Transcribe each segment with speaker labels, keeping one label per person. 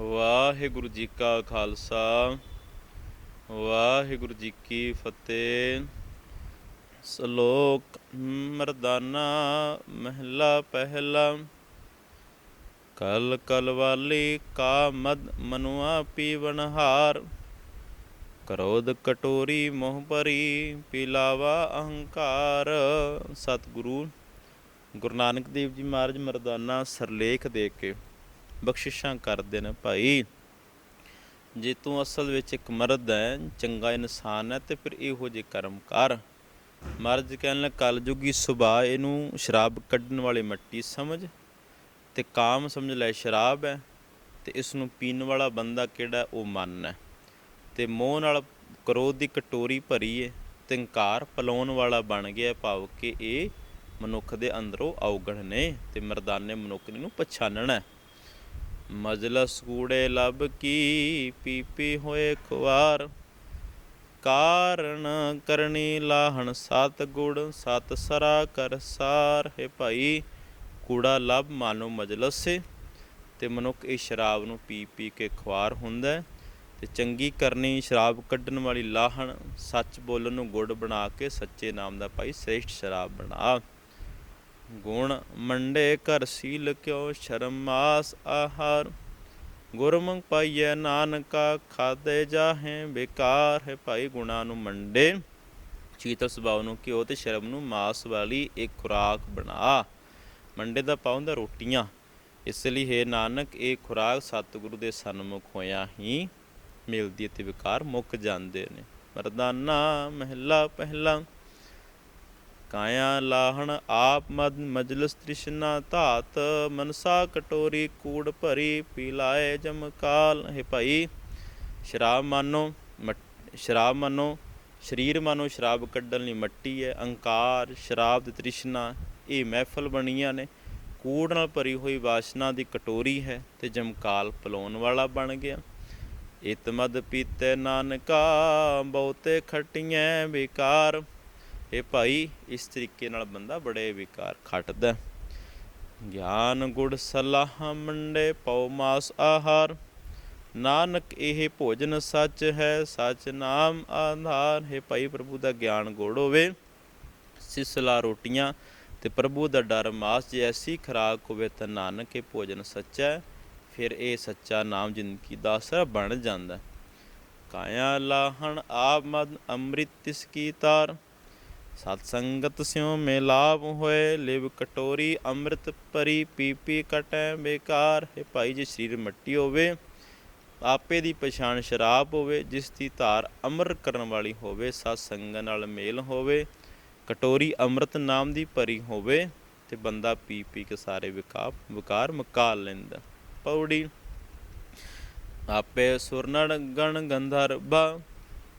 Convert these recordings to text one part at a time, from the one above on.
Speaker 1: ਵਾਹਿਗੁਰੂ ਜੀ ਕਾ ਖਾਲਸਾ, ਵਾਹਿਗੁਰੂ ਜੀ ਕੀ ਫਤਿਹ। ਸ਼ਲੋਕ ਮਰਦਾਨਾ, ਮਹਿਲਾ ਪਹਿਲਾ। ਕਲ ਕਲ ਵਾਲੀ ਕਾ ਮਦ ਮਨੁਆ ਪੀਵਨਹਾਰ ਕਰੋਧ ਕਟੋਰੀ ਮੋਹ ਭਰੀ, ਪਿਲਾਵਾ ਅਹੰਕਾਰ। ਸਤਿਗੁਰੂ ਗੁਰੂ ਨਾਨਕ ਦੇਵ ਜੀ ਮਹਾਰਾਜ ਮਰਦਾਨਾ ਸਰਲੇਖ ਦੇ ਕੇ ਬਖਸ਼ਿਸ਼ਾਂ ਕਰਦੇ ਨੇ ਭਾਈ। ਜੇ ਤੂੰ ਅਸਲ ਵਿੱਚ ਇੱਕ ਮਰਦ ਹੈ, ਚੰਗਾ ਇਨਸਾਨ ਹੈ, ਤੇ ਫਿਰ ਇਹੋ ਜਿਹੇ ਕਰਮ ਕਰ। ਮਰਦ ਕਹਿਣ ਲੱਗ ਕਲਯੁਗੀ ਸੁਭਾ ਇਹਨੂੰ ਸ਼ਰਾਬ ਕੱਢਣ ਵਾਲੀ ਮੱਟੀ ਸਮਝ, ਤੇ ਕਾਮ ਸਮਝ ਲੈ ਸ਼ਰਾਬ ਹੈ, ਤੇ ਇਸ ਨੂੰ ਪੀਣ ਵਾਲਾ ਬੰਦਾ ਕਿਹੜਾ ਉਹ ਮਨ ਹੈ। ਤੇ ਮੋਹ ਨਾਲ ਕਰੋਧ ਦੀ ਕਟੋਰੀ ਭਰੀ ਏ ਤਿੰਕਾਰ ਹੰਕਾਰ ਪਲਾਉਣ ਵਾਲਾ ਬਣ ਗਿਆ ਭਾਵ ਕਿ ਇਹ ਮਨੁੱਖ ਦੇ ਅੰਦਰੋਂ ਔਗਣ ਨੇ, ਤੇ ਮਰਦਾਨੇ ਮਨੁੱਖ ਨੂੰ ਪਛਾਨਣਾ ਹੈ। ਮਜਲਸ ਕੂੜੇ ਲੱਭ ਕੀ, ਪੀਪੀ ਹੋਏ ਖੁਆਰ ਕਾਰਨ ਕਰਨੀ ਲਾਹਣ ਸਤ ਗੁੜ ਸਤ ਸਰਾ ਕਰ ਸਾਰ ਹੈ ਭਾਈ। ਕੂੜਾ ਲੱਭ ਮਾਨੋ ਮਜਲਸ ਸੇ। ਤੇ ਮਨੁੱਖ ਇਸ ਸ਼ਰਾਬ ਨੂੰ ਪੀ ਪੀ ਕੇ ਖੁਆਰ ਹੁੰਦਾ ਹੈ। ਤੇ ਚੰਗੀ ਕਰਨੀ ਸ਼ਰਾਬ ਕੱਢਣ ਵਾਲੀ ਲਾਹਣ, ਸੱਚ ਬੋਲਣ ਨੂੰ ਗੁੜ ਬਣਾ ਕੇ ਸੱਚੇ ਨਾਮ ਦਾ ਭਾਈ ਸ੍ਰੇਸ਼ਟ ਸ਼ਰਾਬ ਬਣਾ। ਗੁਣ ਮੰਡੇ ਕਰ ਸੀਲ ਕਿਉ ਸ਼ਰਮ ਮਾਸ ਆਹਾਰ। ਗੁਰਮੁਖ ਪਾਈਐ ਨਾਨਕਾ ਖਾਦੇ ਜਾਹੇ ਬੇਕਾਰ ਹੈ ਭਾਈ ਗੁਣਾ ਨੂੰ ਮੰਡੇ। ਚੀਤਲ ਸੁਭਾਅ ਨੂੰ ਕਿਉ ਤੇ ਸ਼ਰਮ ਨੂੰ ਮਾਸ ਵਾਲੀ ਇੱਕ ਖੁਰਾਕ ਬਣਾ। ਮੰਡੇ ਦਾ ਪਾਉਂਦਾ ਰੋਟੀਆਂ। ਇਸ ਲਈ ਹੈ ਨਾਨਕ, ਇਹ ਖੁਰਾਕ ਸਤਿਗੁਰੂ ਦੇ ਸਨਮੁਖ ਹੋਇਆ ਹੀ ਮਿਲਦੀ ਤੇ ਵਿਕਾਰ ਮੁੱਕ ਜਾਂਦੇ ਨੇ। ਮਰਦਾਨਾ ਮਹਿਲਾ ਪਹਿਲਾ ਕਾਇਆ ਲਾਹਣ ਆਪ ਮਦ ਮਜਲਸ ਤ੍ਰਿਸ਼ਨਾ ਧਾਤ, ਮਨਸਾ ਕਟੋਰੀ ਕੂੜ ਭਰੀ, ਪੀ ਲਾਏ ਜਮਕਾਲ ਹੈ ਭਾਈ, ਸ਼ਰਾਬ ਮਾਨੋ ਸ਼ਰਾਬ ਮਾਨੋ, ਸਰੀਰ ਮਾਨੋ, ਸ਼ਰਾਬ ਕੱਢਣ ਲਈ ਮੱਟੀ ਹੈ, ਅਹੰਕਾਰ, ਸ਼ਰਾਬ ਦੀ ਤ੍ਰਿਸ਼ਨਾ, ਇਹ ਮਹਿਫਲ ਬਣੀਆਂ ਨੇ। ਕੂੜ ਨਾਲ ਭਰੀ ਹੋਈ ਵਾਸ਼ਨਾ ਦੀ ਕਟੋਰੀ ਹੈ ਤੇ ਜਮਕਾਲ ਪਲਾਉਣ ਵਾਲਾ ਬਣ ਗਿਆ। ਇਤਮਦ ਪੀਤੇ ਨਾਨਕਾ, ਬਹੁਤੇ ਖਟੀਆਂ ਵਿਕਾਰ ਇਹ ਭਾਈ ਇਸ ਤਰੀਕੇ ਨਾਲ ਬੰਦਾ ਬੜੇ ਵਿਕਾਰ ਖੱਟਦਾ ਗਿਆਨ ਗੁੜ ਸਲਾਹ ਮੰਡੇ ਪਉ ਮਾਸ ਆਹਾਰ। ਨਾਨਕ ਇਹ ਭੋਜਨ ਸੱਚ ਹੈ, ਸੱਚ ਨਾਮ ਆਧਾਰ। ਹੈ ਭਾਈ ਪ੍ਰਭੂ ਦਾ ਗਿਆਨ ਗੁੜ ਹੋਵੇ, ਸਿਸਲਾ ਰੋਟੀਆਂ ਤੇ ਪ੍ਰਭੂ ਦਾ ਡਰ ਮਾਸ ਜੇ ਐਸੀ ਖਰਾਕ ਹੋਵੇ ਤਾਂ ਨਾਨਕ ਇਹ ਭੋਜਨ ਸੱਚਾ ਹੈ, ਫਿਰ ਇਹ ਸੱਚਾ ਨਾਮ ਜ਼ਿੰਦਗੀ ਦਾ ਅਸਰ ਬਣ ਜਾਂਦਾ ਕਾਇਆ ਲਾਹਣ ਆਪ ਮਦ ਅੰਮ੍ਰਿਤ ਤਿਸ ਕੀ ਤਾਰ। ਸਤ ਸੰਗਤ ਸਿਉ ਮੇਲਾਪ ਹੋਏ, ਲਿਵ ਕਟੋਰੀ ਅੰਮ੍ਰਿਤ ਭਰੀ, ਪੀ ਪੀ ਕਟੈ ਬੇਕਾਰ। ਹੈ ਭਾਈ ਜੇ ਸਰੀਰ ਮੱਟੀ ਹੋਵੇ, ਆਪੇ ਦੀ ਪਛਾਣ ਸ਼ਰਾਬ ਹੋਵੇ, ਜਿਸ ਦੀ ਧਾਰ ਅਮਰ ਕਰਨ ਵਾਲੀ ਹੋਵੇ, ਸਤ ਸੰਗਤ ਨਾਲ ਮੇਲ ਹੋਵੇ, ਕਟੋਰੀ ਅੰਮ੍ਰਿਤ ਨਾਮ ਦੀ ਭਰੀ ਹੋਵੇ, ਤੇ ਬੰਦਾ ਪੀ ਪੀ ਕੇ ਸਾਰੇ ਵਿਕਾਪ, ਵਿਕਾਰ ਮੁਕਾਲ ਲੈਂਦਾ। ਪੌੜੀ, ਆਪੇ ਸੁਰਨੜ ਗਣ ਗੰਧਰਬਾ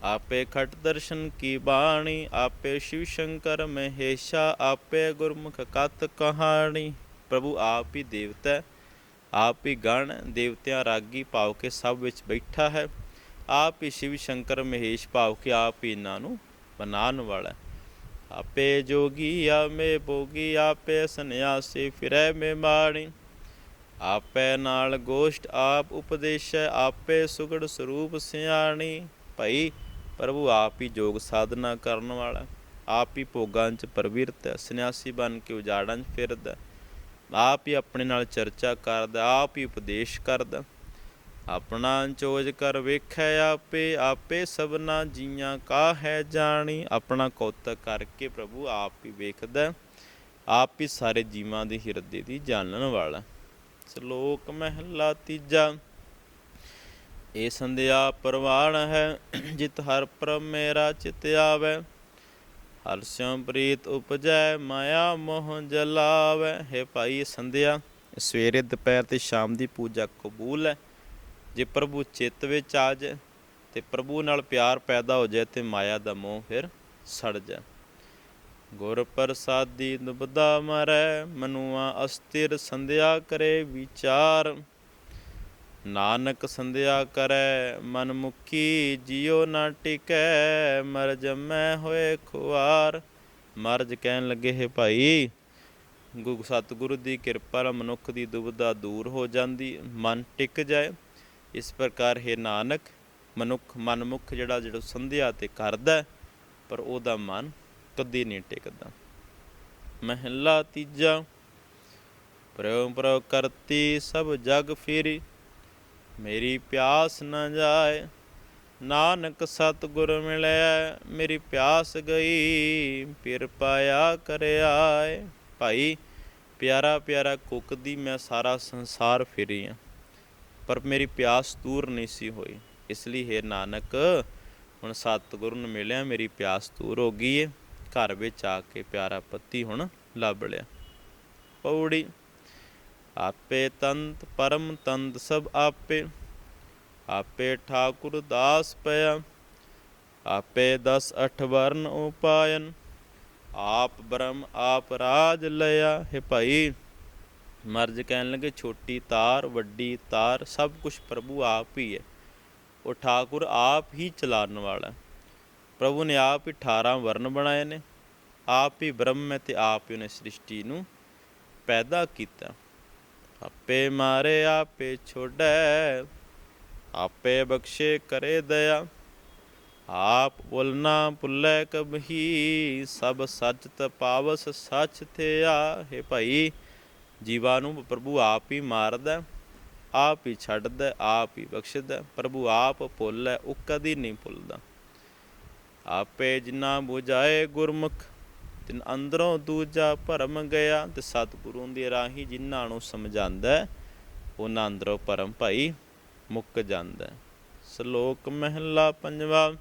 Speaker 1: ਆਪੇ ਖਟ ਦਰਸ਼ਨ ਕੀ ਬਾਣੀ, ਆਪੇ ਸ਼ਿਵ ਸ਼ੰਕਰ ਮਹੇਸ਼ਾ, ਆਪੇ ਗੁਰਮੁਖ ਕਤ ਕਹਾਣੀ। ਪ੍ਰਭੂ ਆਪ ਹੀ ਦੇਵਤਾ ਆਪ ਹੀ ਗਣ, ਦੇਵਤਿਆਂ ਰਾਗੀ ਭਾਵ ਕੇ ਸਭ ਵਿੱਚ ਬੈਠਾ ਹੈ। ਆਪ ਹੀ ਸ਼ਿਵ ਸ਼ੰਕਰ ਮਹੇਸ਼ ਭਾਵ ਕੇ ਆਪ ਹੀ ਇਹਨਾਂ ਨੂੰ ਬਣਾਉਣ ਵਾਲਾ ਆਪੇ ਜੋਗੀ ਆਮੇ ਭੋਗੀ, ਆਪੇ ਸੰਨਿਆਸੀ ਫਿਰੈ ਮੇ ਮਾਣੀ। ਆਪੇ ਨਾਲ ਗੋਸ਼ਟ ਆਪ ਉਪਦੇਸ਼, ਆਪੇ ਸੁਗੜ ਸਰੂਪ ਸਿਆਣੀ। ਭਈ ਪ੍ਰਭੂ ਆਪ ਹੀ ਯੋਗ ਸਾਧਨਾ ਕਰਨ ਵਾਲਾ, ਆਪ ਹੀ ਭੋਗਾਂ 'ਚ ਪ੍ਰਵਿਰਤ ਹੈ ਸੰਨਿਆਸੀ ਬਣ ਕੇ ਉਜਾੜਾਂ 'ਚ ਫਿਰਦਾ, ਆਪ ਹੀ ਆਪਣੇ ਨਾਲ ਚਰਚਾ ਕਰਦਾ, ਆਪ ਹੀ ਉਪਦੇਸ਼ ਕਰਦਾ। ਆਪਣਾ ਚੋਜ ਕਰ ਵੇਖੈ ਆਪੇ ਆਪੇ ਸਭਨਾ ਜੀਆਂ ਕਾ ਹੈ ਜਾਣੀ। ਆਪਣਾ ਕੌਤਕ ਕਰਕੇ ਪ੍ਰਭੂ ਆਪ ਹੀ ਵੇਖਦਾ, ਆਪ ਹੀ ਸਾਰੇ ਜੀਵਾਂ ਦੇ ਹਿਰਦੇ ਦੀ ਜਾਣਨ ਵਾਲਾ। ਸ਼ਲੋਕ ਮਹਿਲਾ ਤੀਜਾ। ਇਹ ਸੰਧਿਆ ਪ੍ਰਵਾਣ ਹੈ, ਜਿਤ ਹਰ ਪ੍ਰਭ ਮੇਰਾ ਚਿਤ ਆਵੈ। ਹਰ ਸਿਉ ਪ੍ਰੀਤ ਉਪਜੈ, ਮਾਇਆ ਮੋਹ ਜਲਾਵੈ। ਹੈ ਭਾਈ ਸੰਧਿਆ ਸਵੇਰੇ, ਦੁਪਹਿਰ ਤੇ ਸ਼ਾਮ ਦੀ ਪੂਜਾ ਕਬੂਲ ਹੈ। ਜੇ ਪ੍ਰਭੂ ਚਿੱਤ ਵਿੱਚ ਆ ਜਾਏ ਤੇ ਪ੍ਰਭੂ ਨਾਲ ਪਿਆਰ ਪੈਦਾ ਹੋ ਜਾਏ ਤੇ ਮਾਇਆ ਦਾ ਮੋਹ ਫਿਰ ਸੜ ਜਾਏ। ਗੁਰ ਪ੍ਰਸਾਦੀ ਦੁਬਦਾ ਮਰੈ, ਮਨੁਆ ਅਸਥਿਰ ਸੰਧਿਆ ਕਰੇ ਵਿਚਾਰ। ਨਾਨਕ ਸੰਧਿਆ ਕਰੈ ਮਨ ਮੁਖੀ ਜਿਉ ਨਾ ਟਿਕੈ ਮਰ ਜਮੈ ਹੋਏ ਖੁਆਰ। ਮਰਜ ਕਹਿਣ ਲੱਗੇ, ਹੈ ਭਾਈ ਗੁਰੂ ਸਤਿਗੁਰੂ ਦੀ ਕਿਰਪਾ ਨਾਲ ਮਨੁੱਖ ਦੀ ਦੁਬਦਾ ਦੂਰ ਹੋ ਜਾਂਦੀ, ਮਨ ਟਿਕ ਜਾਏ। ਇਸ ਪ੍ਰਕਾਰ, ਹੈ ਨਾਨਕ, ਮਨੁੱਖ, ਮਨਮੁਖ ਜਿਹੜਾ ਜਿਹੜਾ ਸੰਧਿਆ ਤੇ ਕਰਦਾ, ਪਰ ਉਹਦਾ ਮਨ ਕਦੀ ਨਹੀਂ ਟਿਕਦਾ। ਮਹਿਲਾ ਤੀਜਾ ਪ੍ਰੇਮ ਪ੍ਰੋ ਕਰਤੀ ਸਭ ਜਗ ਫਿਰੀ। ਮੇਰੀ ਪਿਆਸ ਨਾ ਜਾਏ, ਨਾਨਕ ਸਤਿਗੁਰ ਮਿਲਿਆ ਮੇਰੀ ਪਿਆਸ ਗਈ ਫਿਰ ਪਾਇਆ ਕਰਿਆਏ। ਭਾਈ, ਪਿਆਰਾ ਪਿਆਰਾ ਕੁੱਕਦੀ ਮੈਂ ਸਾਰਾ ਸੰਸਾਰ ਫਿਰੀ ਆ, ਪਰ ਮੇਰੀ ਪਿਆਸ ਦੂਰ ਨਹੀਂ ਸੀ ਹੋਈ। ਇਸ ਲਈ ਹੈ ਨਾਨਕ, ਹੁਣ ਸਤਿਗੁਰੂ ਨੂੰ ਮਿਲਿਆ, ਮੇਰੀ ਪਿਆਸ ਦੂਰ ਹੋ ਗਈ ਏ। ਘਰ ਵਿੱਚ ਆ ਕੇ ਪਿਆਰਾ ਪੱਤੀ ਹੁਣ ਲੱਭ ਲਿਆ। ਪੌੜੀ ਆਪੇ ਤੰਤ, ਪਰਮ ਤੰਤ ਸਭ ਆਪੇ। ਆਪੇ ਠਾਕੁਰ ਦਾਸ ਪਿਆ, ਆਪੇ ਦਸ ਅਠ ਵਰਨ ਉਪਾਇਨ। ਆਪ ਬ੍ਰਹਮ, ਆਪ ਰਾਜ ਲਿਆ। ਹੈ ਭਾਈ, ਮਰਜ ਕਹਿਣ ਲੱਗੇ, ਛੋਟੀ ਤਾਰ, ਵੱਡੀ ਤਾਰ, ਸਭ ਕੁਝ ਪ੍ਰਭੂ ਆਪ ਹੀ ਹੈ। ਉਹ ਠਾਕੁਰ ਆਪ ਹੀ ਚਲਾਉਣ ਵਾਲਾ ਪ੍ਰਭੂ ਨੇ ਆਪ ਹੀ 18 ਵਰਨ ਬਣਾਏ ਨੇ। ਆਪ ਹੀ ਬ੍ਰਹਮ ਹੈ ਤੇ ਆਪ ਹੀ ਉਹਨੇ ਸ੍ਰਿਸ਼ਟੀ ਨੂੰ ਪੈਦਾ ਕੀਤਾ। ਆਪੇ ਮਾਰੇ, ਆਪੇ ਛੋੜੈ, ਆਪੇ ਬਖਸ਼ੇ ਕਰੇ ਦਇਆ। ਆਪ ਬੋਲਣਾ ਭੁੱਲੇ ਕਬਹੀ, ਸਭ ਸੱਚ ਤ ਸੱਚ ਥਿਆ। ਹੈ ਭਾਈ, ਜੀਵਾਂ ਨੂੰ ਪ੍ਰਭੂ ਆਪ ਹੀ ਮਾਰਦਾ, ਆਪ ਹੀ ਛੱਡਦਾ, ਆਪ ਹੀ ਬਖਸ਼ਦਾ। ਪ੍ਰਭੂ ਆਪ ਭੁੱਲੈ, ਉਹ ਕਦੀ ਨਹੀਂ ਭੁੱਲਦਾ। ਆਪੇ ਜਿਨਾ ਬੁਝਾਏ ਗੁਰਮੁਖ ਤਿਨ ਅੰਦਰੋਂ ਦੂਜਾ ਭਰਮ ਗਿਆ ਤੇ ਸਤਿਗੁਰੂ ਦੀ ਰਾਹੀ ਜਿਨ੍ਹਾਂ ਨੂੰ ਸਮਝਾਉਂਦਾ ਉਹਨਾਂ ਅੰਦਰੋਂ ਭਰਮ ਭਾਈ ਮੁੱਕ ਜਾਂਦਾ ਸ਼ਲੋਕ ਮਹਿਲਾ ਪੰਜਵਾ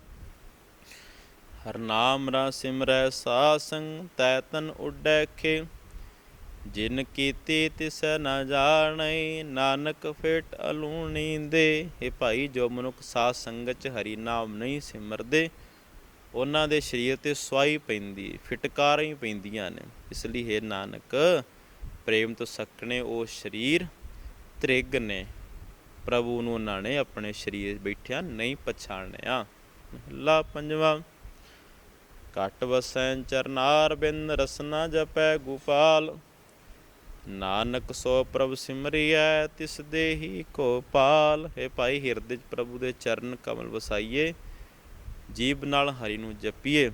Speaker 1: ਹਰ ਨਾਮ ਰਾ ਸਿਮਰੈ ਸਾਸੰ, ਤੈ ਤਨ ਉੱਡੈ ਖੇ। ਜਿਨ ਕੀਤੀ ਤਿਸੈ ਨਾ ਜਾਣੈ, ਨਾਨਕ ਫੇਟ ਅਲੂਣੀ ਦੇ ਇਹ ਭਾਈ ਜੋ ਮਨੁੱਖ ਸਾਧ ਸੰਗਤ ਚ ਹਰੀ ਨਾਮ ਨਹੀਂ ਸਿਮਰਦੇ ਉਹਨਾਂ ਦੇ ਸਰੀਰ ਤੇ ਸਵਾਈ ਪੈਂਦੀ, ਫਿਟਕਾਰਾਂ ਹੀ ਪੈਂਦੀਆਂ ਨੇ। ਇਸ ਲਈ ਹੈ ਨਾਨਕ, ਪ੍ਰੇਮ ਤੋਂ ਸਕਣੇ ਉਹ ਸਰੀਰ ਤ੍ਰਿਗ ਨੇ। ਪ੍ਰਭੂ ਨੂੰ ਉਹਨਾਂ ਨੇ ਆਪਣੇ ਸਰੀਰ ਬੈਠਿਆ ਨਹੀਂ ਪਛਾਣਿਆ। ਮਹਲਾ ਪੰਜਵਾਂ, ਘਟ ਵਸੈ ਚਰਨਾਰ ਬਿੰਦ ਰਸਨਾ ਜਪੈ ਗੋਪਾਲ। ਨਾਨਕ ਸੋ ਪ੍ਰਭ ਸਿਮਰਿਐ, ਤਿਸ ਦੇਹੀ ਕੋ ਪਾਲ। ਹੈ ਭਾਈ, ਹਿਰਦੇ 'ਚ ਪ੍ਰਭੂ ਦੇ ਚਰਨ ਕਮਲ ਵਸਾਈਏ। ਜੀਬ ਨਾਲ ਹਰੀ ਨੂੰ ਜਪੀਏ।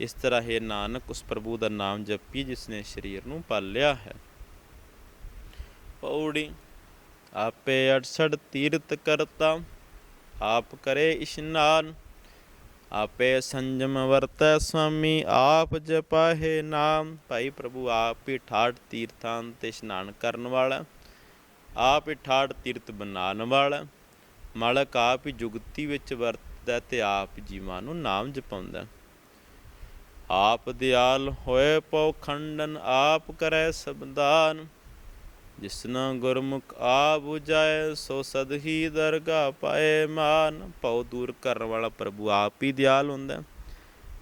Speaker 1: ਇਸ ਤਰ੍ਹਾਂ ਹੈ ਨਾਨਕ, ਉਸ ਪ੍ਰਭੂ ਦਾ ਨਾਮ ਜਪੀ ਜਿਸ ਨੇ ਸਰੀਰ ਨੂੰ ਪਾਲਿਆ ਹੈ। ਪੌੜੀ, ਆਪੇ 68 ਤੀਰਥ ਕਰਤਾ, ਆਪ ਕਰੇ ਇਸ਼ਨਾਨ। ਆਪੇ ਸੰਜਮ ਵਰਤੈ ਸੁਆਮੀ ਆਪ ਜਪਾਹੇ ਨਾਮ। ਭਾਈ ਪ੍ਰਭੂ, ਆਪ ਹੀ ਠਾਠ ਤੀਰਥਾਂ ਤੇ ਇਸ਼ਨਾਨ ਕਰਨ ਵਾਲਾ, ਆਪ ਹੀ ਠਾਠ ਤੀਰਥ ਬਣਾਉਣ ਵਾਲਾ। ਮਾਲਕ ਆਪ ਹੀ ਜੁਗਤੀ ਵਿੱਚ ਵਰਤ ਵਰਤਦਾ ਤੇ ਆਪ ਜੀਵਾਂ ਨੂੰ ਨਾਮ ਜਪਾਉਂਦਾ। ਆਪ ਦਿਆਲ ਹੋਏ ਪਉ ਖੰਡਨ, ਆਪ ਕਰੈ ਸਬਦਾਨ। ਜਿਸਨਾ ਗੁਰਮੁਖ ਆ 부ਜਾਏ ਸੋ ਸਦਹੀ ਦਰਗਾ ਪਾਏ ਮਾਨ। ਪਉ ਦੂਰ ਕਰਨ ਵਾਲਾ ਪ੍ਰਭੂ ਆਪ ਹੀ ਦਿਆਲ ਹੁੰਦਾ,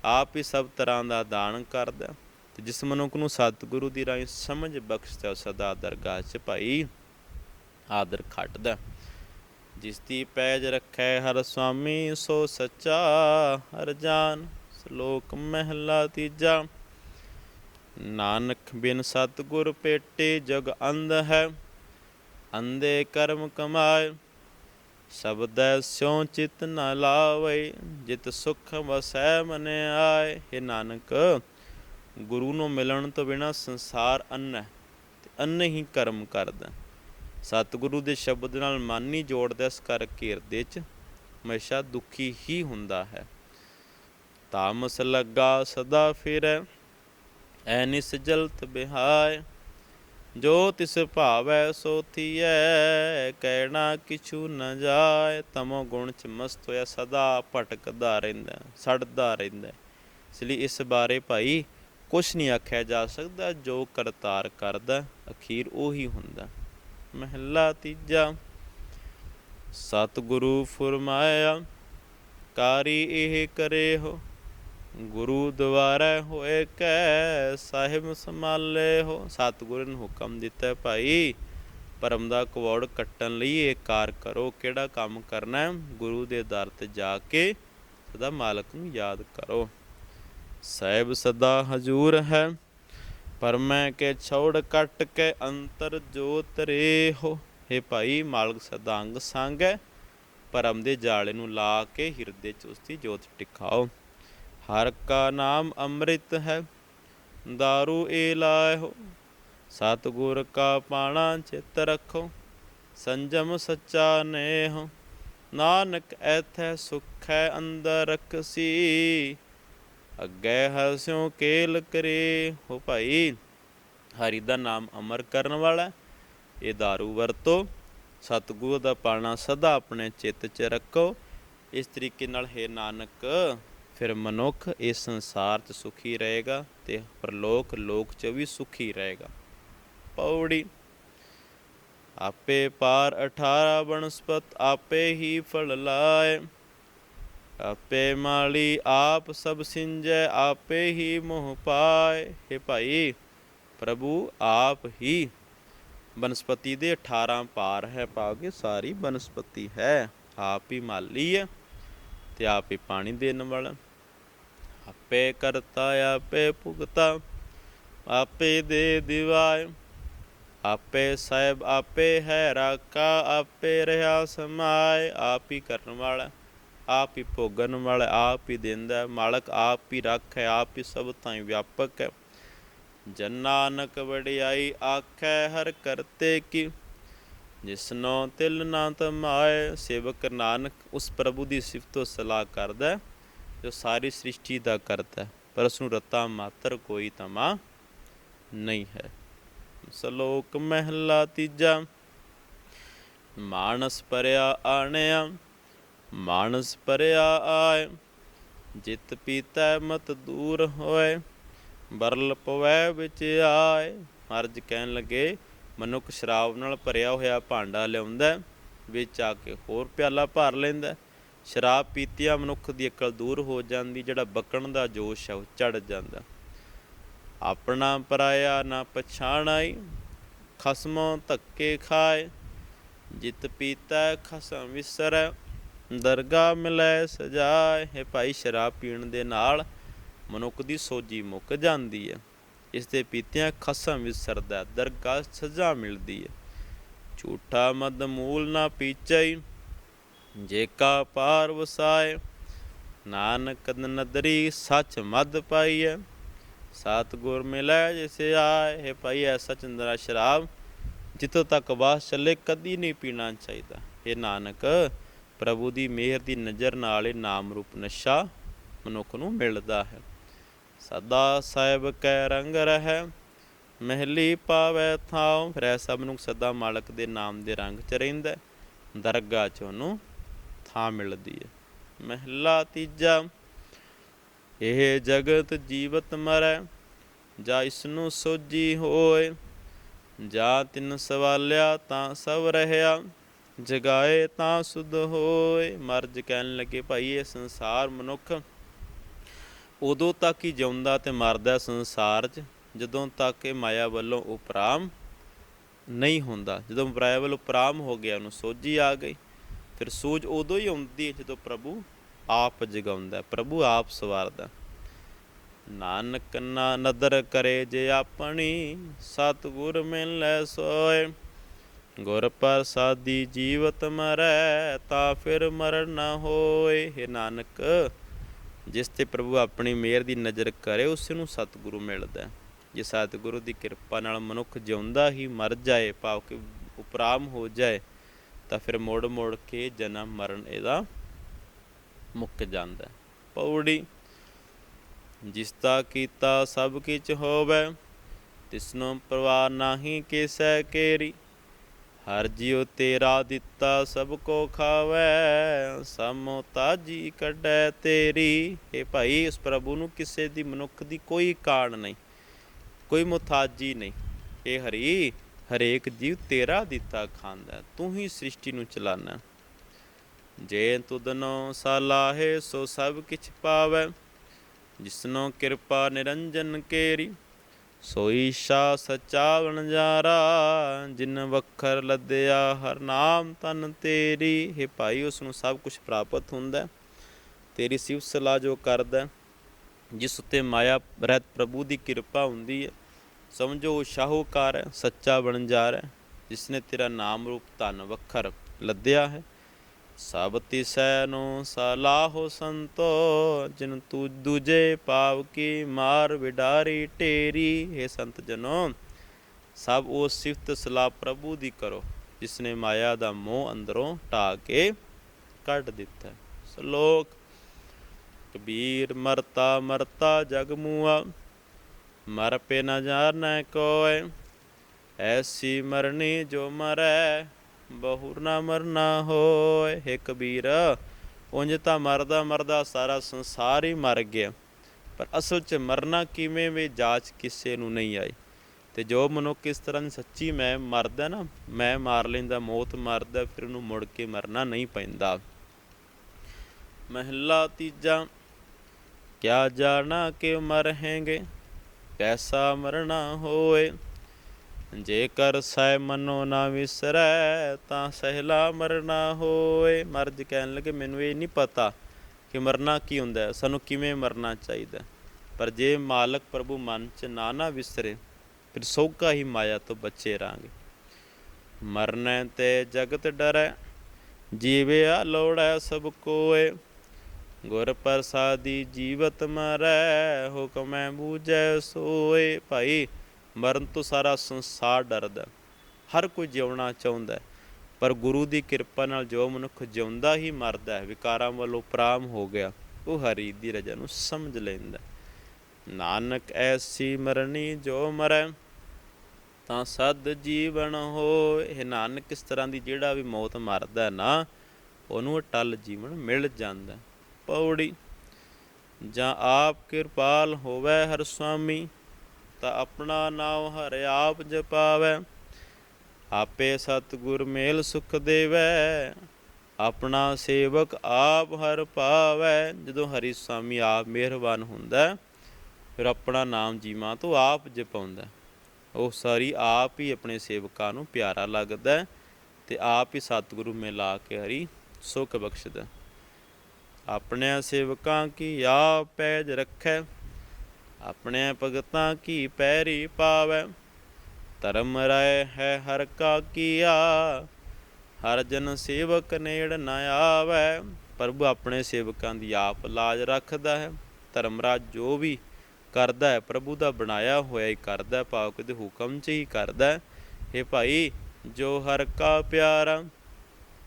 Speaker 1: ਆਪ ਹੀ ਸਭ ਤਰ੍ਹਾਂ ਦਾ ਦਾਨ ਕਰਦਾ। ਤੇ ਜਿਸ ਮਨੁੱਖ ਨੂੰ ਸਤਿਗੁਰੂ ਦੀ ਰਾਹੀਂ ਸਮਝ ਬਖਸ਼ਦਾ, ਸਦਾ ਦਰਗਾਹ 'ਚ ਭਾਈ ਆਦਰ ਖੱਟਦਾ। ਜਿਸ ਦੀ ਪੈਜ ਰੱਖੈ ਹਰ ਸੁਆਮੀ ਸੋ ਸੱਚਾ ਹਰ ਜਾਨ, ਸ਼ਲੋਕ ਮਹਿਲਾ ਤੀਜਾ। ਨਾਨਕ ਬਿਨ ਸਤਿਗੁਰ ਪੇਟੇ ਜਗ ਅੰਧ ਹੈ, ਅੰਧੇ ਕਰਮ ਕਮਾਏ। ਸ਼ਬਦੈ ਸਿਉ ਚਿਤ ਨ ਲਾਵੇ, ਜਿਤ ਸੁਖ ਵਸੈ ਮਨ ਆਏ। हे ਨਾਨਕ, ਗੁਰੂ ਨੂੰ ਮਿਲਣ ਤੋਂ ਬਿਨਾ ਸੰਸਾਰ ਅੰਨ ਹੈ ਤੇ ਅੰਨ ਹੀ ਕਰਮ ਕਰਦਾ। ਸਤਿਗੁਰੂ ਦੇ ਸ਼ਬਦ ਨਾਲ ਮਨ ਨਹੀਂ ਜੋੜਦਾ, ਇਸ ਕਰਕੇ ਹਿਰਦੇ 'ਚ ਹਮੇਸ਼ਾ ਦੁਖੀ ਹੀ ਹੁੰਦਾ ਹੈ। ਤਾਮਸ ਲੱਗਾ, ਸਦਾ ਫਿਰੈ, ਐ ਨਿਸ ਬਿਹਾਇ, ਜੋ ਤਿਸ ਭਾਵੈ ਸੋ ਥੀਐ, ਕਹਿਣਾ ਕਿਛੂ ਨ ਜਾਏ ਤਮੋ ਗੁਣ ਚ ਮਸਤ ਹੋਇਆ, ਸਦਾ ਭਟਕਦਾ ਰਹਿੰਦਾ, ਸੜਦਾ ਰਹਿੰਦਾ। ਇਸ ਲਈ ਇਸ ਬਾਰੇ ਭਾਈ ਕੁਛ ਨਹੀਂ ਆਖਿਆ ਜਾ ਸਕਦਾ, ਜੋ ਕਰਤਾਰ ਕਰਦਾ, ਅਖੀਰ ਉਹੀ ਹੁੰਦਾ। ਮਹਿਲਾ ਤੀਜਾ। ਸਤਿਗੁਰੂ ਫਰਮਾਇਆ, ਕਾਰੀ ਇਹ ਕਰੇ ਹੋ ਗੁਰੂ ਦੁਆਰਾ ਹੋਏ ਕੈ ਸਾਹਿਬ ਸੰਭਾਲੇ ਹੋ। ਸਤਿਗੁਰੂ ਨੇ ਹੁਕਮ ਦਿੱਤਾ, ਭਾਈ, ਪਰਮ ਦਾ ਕਵੜ ਕੱਟਣ ਲਈ ਇਹ ਕਾਰ ਕਰੋ, ਕਿਹੜਾ ਕੰਮ ਕਰਨਾ ਹੈ? ਗੁਰੂ ਦੇ ਦਰ ਤੇ ਜਾ ਕੇ ਸਦਾ ਮਾਲਕ ਨੂੰ ਯਾਦ ਕਰੋ। ਸਾਹਿਬ ਸਦਾ ਹਜੂਰ ਹੈ। ਪਰ ਮੈਂ ਕੇ ਛੋੜ ਕੱਟ ਕੇ ਅੰਤਰ ਜੋਤ ਰੇ ਹੋ हे ਭਾਈ ਮਾਲਕ ਸਦਾ ਅੰਗ ਸੰਗ ਹੈ ਭਰਮ ਦੇ ਜਾਲੇ ਨੂੰ ਲਾ ਕੇ ਹਿਰਦੇ 'ਚ ਉਸਦੀ ਜੋਤ ਟਿਕਾਓ ਹਰ ਕਾ ਨਾਮ ਅੰਮ੍ਰਿਤ ਹੈ दारू ਏ ਲਾਇਓ ਸਤਿਗੁਰ ਕਾ ਪਾਣਾ ਚਿੱਤ ਰੱਖੋ ਸੰਜਮ ਸੱਚਾ ਨੇਹ ਨਾਨਕ ਐਥੈ ਸੁਖ ਹੈ ਅੰਦਰ ਰਖਸੀ ਅੱਗੇ ਹਸਿਓ ਕੇਲ ਕਰੇ। ਹੋ ਭਾਈ, ਹਰੀ ਦਾ ਨਾਮ ਅਮਰ ਕਰਨ ਵਾਲਾ ਇਹ दारू ਵਰਤੋ, ਸਤਿਗੁਰ ਦਾ ਪਾਲਣਾ ਸਦਾ ਆਪਣੇ ਚਿੱਤ 'ਚ ਰੱਖੋ। ਇਸ ਤਰੀਕੇ ਨਾਲ ਹੈ ਨਾਨਕ, ਫਿਰ ਮਨੁੱਖ ਇਸ ਸੰਸਾਰ 'ਚ ਸੁਖੀ ਰਹੇਗਾ ਤੇ ਪਰਲੋਕ ਲੋਕ 'ਚ ਵੀ ਸੁਖੀ ਰਹੇਗਾ। ਪੌੜੀ, ਆਪੇ ਪਾਰ 18 ਬਨਸਪਤ ਆਪੇ ਹੀ ਫਲ ਲਾਏ। ਆਪੇ ਮਾਲੀ ਆਪ ਸਭ ਸਿੰਜੈ, ਆਪੇ ਹੀ ਮੋਹ ਪਾਏ। हे ਭਾਈ, ਪ੍ਰਭੂ ਆਪ ਹੀ। ਬਨਸਪਤੀ ਦੇ 18 ਪਾਰ ਹੈ ਪਾਗੇ ਸਾਰੀ ਬਨਸਪਤੀ ਹੈ। ਆਪ ਹੀ ਮਾਲੀ ਹੈ ਤੇ ਆਪ ਹੀ ਪਾਣੀ ਦੇਣ ਵਾਲਾ। ਆਪੇ ਕਰਤਾ, ਆਪੇ ਭੁਗਤਾ, ਆਪੇ ਦੇ ਦਿਵਾਏ। ਆਪੇ ਸਾਹਿਬ, ਆਪੇ ਹੈ ਰਾਕਾ, ਆਪੇ ਰਹਾ ਸਮਾਏ। ਆਪ ਹੀ ਕਰਨ ਵਾਲਾ। ਆਪ ਹੀ ਭੋਗਣ ਵਾਲਾ ਆਪ ਹੀ ਦਿੰਦਾ ਮਾਲਕ ਆਪ ਹੀ ਰੱਖ ਹੈ ਆਪ ਹੀ ਸਭ ਤਾਈਂ ਵਿਆਪਕ ਹੈ। ਜਨ ਨਾਨਕ ਵਡਿਆਈ ਆਖੈ ਹਰ ਕਰਤੇ ਕੀ। ਜਿਸਨੋ ਤਿਲ ਨਾ ਤਮਾਏ ਸੇਵਕ ਨਾਨਕ ਉਸ ਪ੍ਰਭੂ ਦੀ ਸਿਫਤੋ ਸਲਾਹ ਕਰਦਾ ਜੋ ਸਾਰੀ ਸ੍ਰਿਸ਼ਟੀ ਦਾ ਕਰਤਾ ਹੈ, ਪਰ ਉਸ ਨੂੰ ਰਤਾ ਮਾਤਰ ਕੋਈ ਤਮਾ ਨਹੀਂ ਹੈ। ਸਲੋਕ ਮਹਿਲਾ ਤੀਜਾ ਮਾਨਸ ਪਰਿਆ ਆਣਿਆ ਮਾਨਸ ਪਰਿਆ ਆਏ, ਜਿਤ ਪੀਤੈ ਮਤ ਦੂਰ ਹੋਏ, ਬਰਲ ਪਵੈ ਵਿੱਚ ਆਏ। ਮਰਜ ਕਹਿਣ ਲੱਗੇ, ਮਨੁੱਖ ਸ਼ਰਾਬ ਨਾਲ ਭਰਿਆ ਹੋਇਆ ਭਾਂਡਾ ਲਿਆਉਂਦਾ ਵਿੱਚ ਆ ਕੇ ਹੋਰ ਪਿਆਲਾ ਭਰ ਲੈਂਦਾ ਸ਼ਰਾਬ ਪੀਤਿਆਂ ਮਨੁੱਖ ਦੀ ਅਕਲ ਦੂਰ ਹੋ ਜਾਂਦੀ, ਜਿਹੜਾ ਬਕਣ ਦਾ ਜੋਸ਼ ਹੈ, ਉਹ ਚੜ ਜਾਂਦਾ ਆਪਣਾ ਪਰਾਇਆ ਨਾ ਪਛਾਣਾਈ, ਖਸਮੋਂ ਧੱਕੇ ਖਾਏ। ਜਿਤ ਪੀਤਾ ਖਸਮ ਵਿਸਰੈ ਦਰਗਾ ਮਿਲੈ ਸਜਾਏ ਹੈ ਭਾਈ ਸ਼ਰਾਬ ਪੀਣ ਦੇ ਨਾਲ ਮਨੁੱਖ ਦੀ ਸੋਜੀ ਮੁੱਕ ਜਾਂਦੀ ਹੈ। ਇਸ ਦੇ ਪੀਤਿਆਂ ਖਸਮ ਵਿਸਰਦਾ ਹੈ, ਸਜ਼ਾ ਮਿਲਦੀ ਹੈ। ਝੂਠਾ ਮਦ ਨਾ ਪੀਚਈ ਜੇ ਕਾ ਪਾਰ ਵਸਾਏ ਨਾਨਕ ਨਦਰੀ ਸੱਚ ਮਦ ਪਾਈਐ। ਸਤਿਗੁਰ ਮਿਲੈ ਜਿਸੇ ਆਏ ਹੈ ਭਾਈ ਐਸਾ ਚੰਦਰਾ ਸ਼ਰਾਬ ਜਿੱਥੋਂ ਤੱਕ ਬਾਸ ਚੱਲੇ ਕਦੀ ਨਹੀਂ ਪੀਣਾ ਚਾਹੀਦਾ। ਇਹ ਨਾਨਕ ਪ੍ਰਭੂ ਦੀ ਮਿਹਰ ਦੀ ਨਜ਼ਰ ਨਾਲ ਇਹ ਨਾਮ ਰੂਪ ਨਸ਼ਾ ਮਨੁੱਖ ਨੂੰ ਮਿਲਦਾ ਹੈ। ਸਦਾ ਸਾਹਿਬ ਕੈ ਰੰਗ ਰਹਿ, ਮਹਿਲੀ ਪਾਵੇ ਥਾਉ। ਫਿਰ ਐਸਾ ਮਨੁੱਖ ਸਦਾ ਮਾਲਕ ਦੇ ਨਾਮ ਦੇ ਰੰਗ 'ਚ ਰਹਿੰਦਾ ਦਰਗਾਹ 'ਚ ਉਹਨੂੰ ਥਾਂ ਮਿਲਦੀ ਹੈ। ਮਹਿਲਾ ਤੀਜਾ, ਇਹ ਜਗਤ ਜੀਵਤ ਮਰੈ, ਜਾ ਇਸ ਨੂੰ ਸੋਜੀ ਹੋਏ। ਜਾ ਤਿੰਨ ਸਵਾਲਿਆ ਤਾਂ ਸਭ ਰਹਿਆ। ਜਗਾਏ ਤਾਂ ਸੁਧ ਹੋਏ, ਮਰਜ ਕਹਿਣ ਲੱਗੇ ਭਾਈ ਇਹ ਸੰਸਾਰ ਮਨੁੱਖ ਉਦੋਂ ਤੱਕ ਹੀ ਜਿਉਂਦਾ ਤੇ ਮਰਦਾ ਸੰਸਾਰ 'ਚ, ਜਦੋਂ ਤੱਕ ਇਹ ਮਾਇਆ ਵੱਲੋਂ ਉਪਰਾਮ ਨਹੀਂ ਹੁੰਦਾ। ਜਦੋਂ ਮਾਇਆ ਵੱਲੋਂ ਉਪਰਾਮ ਹੋ ਗਿਆ, ਉਹਨੂੰ ਸੋਝੀ ਆ ਗਈ, ਫਿਰ ਸੂਝ ਉਦੋਂ ਹੀ ਆਉਂਦੀ ਹੈ ਜਦੋਂ ਪ੍ਰਭੂ ਆਪ ਜਗਾਉਂਦਾ ਪ੍ਰਭੂ ਆਪ ਸਵਾਰਦਾ ਨਾਨਕ ਨਾ ਨਦਰ ਕਰੇ ਜੇ ਆਪਣੀ, ਸਤਿਗੁਰ ਮਿਲੈ ਸੋਏ। ਗੁਰ ਪ੍ਰਸਾਦੀ ਜੀਵਤ ਮਰੈ, ਤਾਂ ਫਿਰ ਮਰਨ ਨਾ ਹੋਏ। ਹੈ ਨਾਨਕ, ਜਿਸ ਤੇ ਪ੍ਰਭੂ ਆਪਣੀ ਮਿਹਰ ਦੀ ਨਜ਼ਰ ਕਰੇ, ਉਸ ਨੂੰ ਸਤਿਗੁਰੂ ਮਿਲਦਾ ਜੇ ਸਤਿਗੁਰੂ ਦੀ ਕਿਰਪਾ ਨਾਲ ਮਨੁੱਖ ਜਿਉਂਦਾ ਹੀ ਮਰ ਜਾਏ, ਭਾਵ ਕਿ ਉਪਰਾਮ ਹੋ ਜਾਏ, ਤਾਂ ਫਿਰ ਮੋੜ ਮੋੜ ਕੇ ਜਨਮ ਮਰਨ ਇਹਦਾ ਮੁੱਕ ਜਾਂਦਾ ਹੈ। ਪੌੜੀ, ਜਿਸ ਦਾ ਕੀਤਾ ਸਭ ਕਿਛ ਹੋਵੇ, ਤਿਸਨੂੰ ਪਰਵਾਹ ਨਾਹੀ ਕਿਸੈ ਕੇਰੀ। ਹਰ ਜਿਉ ਤੇਰਾ ਦਿੱਤਾ ਸਭ ਕੋ ਖਾਵੇ, ਸਮੋ ਤਾਜੀ ਕੱਢੈ ਤੇਰੀ। ਇਹ ਭਾਈ ਉਸ ਪ੍ਰਭੂ ਨੂੰ ਕਿਸੇ ਦੀ ਮਨੁੱਖ ਦੀ ਕੋਈ ਕਾਣ ਨਹੀਂ, ਕੋਈ ਮੁਤਾਜੀ ਨਹੀਂ। ਇਹ ਹਰੀ, ਹਰੇਕ ਜੀਵ ਤੇਰਾ ਦਿੱਤਾ ਖਾਂਦਾ, ਤੂੰ ਹੀ ਸ੍ਰਿਸ਼ਟੀ ਨੂੰ ਚਲਾਨਾ। ਜੇ ਤੁਦਨੋ ਸਾਲਾਹੇ ਸੋ ਸਭ ਕਿਛ ਪਾਵੇ। ਜਿਸਨੋ ਕਿਰਪਾ ਨਿਰੰਜਨ ਕੇਰੀ ਸੋਈ ਸ਼ਾ ਸਚਾ ਵਣਜਾਰਾ ਜਿਨ ਵਖਰ ਲੱਦਿਆ ਹਰ ਨਾਮ ਤਨ ਤੇਰੀ। ਹੈ ਭਾਈ, ਉਸ ਨੂੰ ਸਭ ਕੁਝ ਪ੍ਰਾਪਤ ਹੁੰਦਾ ਤੇਰੀ ਸਿਫਤ ਸਲਾਹ ਜੋ ਕਰਦਾ ਜਿਸ ਉਤੇ ਮਾਇਆ ਰਹਿਤ ਪ੍ਰਭੂ ਦੀ ਕਿਰਪਾ ਹੁੰਦੀ ਹੈ। ਸਮਝੋ ਉਹ ਸ਼ਾਹੂਕਾਰ ਹੈ, ਸੱਚਾ ਵਣਜਾਰ ਹੈ ਜਿਸ ਨੇ ਤੇਰਾ ਨਾਮ ਰੂਪ ਧਨ ਵਖਰ ਲੱਦਿਆ ਹੈ। ਸਭ ਤਿਸੈ ਨੂੰ ਸਲਾਹੋ ਸੰਤੋ ਜਿਨ ਤੂ ਦੂਜੇ ਪਾਵ ਕੀ ਮਾਰ ਵਿਡਾਰੀ ਢੇਰੀ, ਹੈ ਸੰਤ ਜਨੋ, ਸਭ ਉਹ ਸਿਫਤ ਸਲਾਹ ਪ੍ਰਭੂ ਦੀ ਕਰੋ, ਜਿਸ ਨੇ ਮਾਇਆ ਦਾ ਮੋਹ ਅੰਦਰੋਂ ਢਾ ਕੇ ਕੱਢ ਦਿੱਤਾ। ਸ਼ਲੋਕ, ਕਬੀਰ ਮਰਤਾ ਮਰਤਾ ਜਗ ਮੂਆ, ਮਰ ਪੇ ਨਾ ਜਾਣੈ ਕੋਇ, ਐਸੀ ਮਰਨੀ ਜੋ ਮਰੈ ਬਹੁਰ ਨਾ ਮਰਨਾ ਹੋਏ ਹੈ ਕਬੀਰ ਉਂਝ ਤਾਂ ਮਰਦਾ ਮਰਦਾ ਸਾਰਾ ਸੰਸਾਰ ਹੀ ਮਰ ਗਿਆ। ਪਰ ਅਸਲ 'ਚ ਮਰਨਾ ਕਿਵੇਂ ਵੇ, ਜਾਂਚ ਕਿਸੇ ਨੂੰ ਨਹੀਂ ਆਈ। ਤੇ ਜੋ ਮਨੁੱਖ ਇਸ ਤਰ੍ਹਾਂ ਸੱਚੀ ਮੈਂ ਮਰਦਾ ਨਾ, ਮੈਂ ਮਾਰ ਲੈਂਦਾ, ਮੌਤ ਮਾਰਦਾ, ਫਿਰ ਉਹਨੂੰ ਮੁੜ ਕੇ ਮਰਨਾ ਨਹੀਂ ਪੈਂਦਾ। ਮਹਿਲਾ ਤੀਜਾ, ਕਿਆ ਜਾਣਾ ਕਿ ਮਰਹੇਂਗੇ? ਕੈਸਾ ਮਰਨਾ ਹੋਏ? ਜੇਕਰ ਸੈ ਮਨੋ ਨਾ ਵਿਸਰੈ, ਤਾਂ ਸਹਿਲਾ ਮਰਨਾ ਹੋਏ। ਮਰਜ ਕਹਿਣ ਲੱਗੇ, ਮੈਨੂੰ ਇਹ ਨਹੀਂ ਪਤਾ ਕਿ ਮਰਨਾ ਕੀ ਹੁੰਦਾ ਹੈ। ਸਾਨੂੰ ਕਿਵੇਂ ਮਰਨਾ ਚਾਹੀਦਾ ਪਰ ਜੇ ਮਾਲਕ ਪ੍ਰਭੂ ਮਨ ਚ ਨਾ ਨਾ ਵਿਸਰੇ, ਫਿਰ ਸੋਗਾ ਹੀ ਮਾਇਆ ਤੋਂ ਬਚੇ ਰਾਂਗੇ। ਮਰਨੈ ਤੇ ਜਗਤ ਡਰੈ, ਜੀਵਿਆ ਲੋੜੈ ਸਭ ਕੋਏ। ਗੁਰ ਪ੍ਰਸਾਦੀ ਜੀਵਤ ਮਰੈ, ਹੁਕਮੈ ਬੂਝੈ ਸੋਏ। ਭਾਈ ਮਰਨ ਤੋਂ ਸਾਰਾ ਸੰਸਾਰ ਡਰਦਾ ਹਰ ਕੋਈ ਜਿਉਣਾ ਚਾਹੁੰਦਾ ਪਰ ਗੁਰੂ ਦੀ ਕਿਰਪਾ ਨਾਲ ਜੋ ਮਨੁੱਖ ਜਿਉਂਦਾ ਹੀ ਮਰਦਾ ਹੈ, ਵਿਕਾਰਾਂ ਵੱਲੋਂ ਪ੍ਰਾਮ ਹੋ ਗਿਆ, ਉਹ ਹਰੀ ਦੀ ਰਜਾ ਨੂੰ ਸਮਝ ਲੈਂਦਾ ਨਾਨਕ ਐਸੀ ਮਰਨੀ ਜੋ ਮਰੈ, ਤਾਂ ਸਦ ਜੀਵਨ ਹੋਏ। ਨਾਨਕ, ਇਸ ਤਰ੍ਹਾਂ ਦੀ ਜਿਹੜਾ ਵੀ ਮੌਤ ਮਰਦਾ ਨਾ, ਉਹਨੂੰ ਅਟਲ ਜੀਵਨ ਮਿਲ ਜਾਂਦਾ ਹੈ। ਪੌੜੀ, ਜਾਂ ਆਪ ਕਿਰਪਾਲ ਹੋਵੇ ਹਰ ਸੁਆਮੀ ਤਾਂ ਆਪਣਾ ਨਾਮ ਹਰਿ ਆਪ ਜਪਾਵੈ। ਆਪੇ ਸਤਿਗੁਰ ਮੇਲ ਸੁਖ ਦੇਵੈ, ਆਪਣਾ ਸੇਵਕ ਆਪ ਹਰ ਪਾਵੈ। ਜਦੋਂ ਹਰੀ ਸੁਆਮੀ ਆਪ ਮਿਹਰਬਾਨ ਹੁੰਦਾ, ਫਿਰ ਆਪਣਾ ਨਾਮ ਜੀਵਾਂ ਤੋਂ ਆਪ ਜਪਾਉਂਦਾ। ਉਹ ਸਾਰੀ ਆਪ ਹੀ ਆਪਣੇ ਸੇਵਕਾਂ ਨੂੰ ਪਿਆਰਾ ਲੱਗਦਾ ਤੇ ਆਪ ਹੀ ਸਤਿਗੁਰੂ ਮਿਲਾ ਕੇ ਹਰੀ ਸੁਖ ਬਖਸ਼ਦਾ। ਹੈ। ਆਪਣੇ ਸੇਵਕਾਂ ਕੀ ਆਪ ਪੈਜ ਰੱਖੈ ਆਪਣੇ ਭਗਤਾਂ ਕੀ ਪੈਰੀ ਪਾਵੈ? ਧਰਮ ਰਾਏ ਹੈ ਹਰ ਕਾ ਕੀਆ, ਹਰ ਜਨ ਸੇਵਕ ਨੇੜ ਨ ਆਵੈ। ਪ੍ਰਭੂ ਆਪਣੇ ਸੇਵਕਾਂ ਦੀ ਆਪ ਲਾਜ ਰੱਖਦਾ ਹੈ। ਧਰਮਰਾਜ ਜੋ ਵੀ ਕਰਦਾ ਹੈ, ਪ੍ਰਭੂ ਦਾ ਬਣਾਇਆ ਹੋਇਆ ਹੀ ਕਰਦਾ ਹੈ। ਭਾਵ ਕਿ ਦੇ ਹੁਕਮ 'ਚ ਹੀ ਕਰਦਾ ਹੈ। ਇਹ ਭਾਈ, ਜੋ ਹਰ ਕਾ ਪਿਆਰਾ,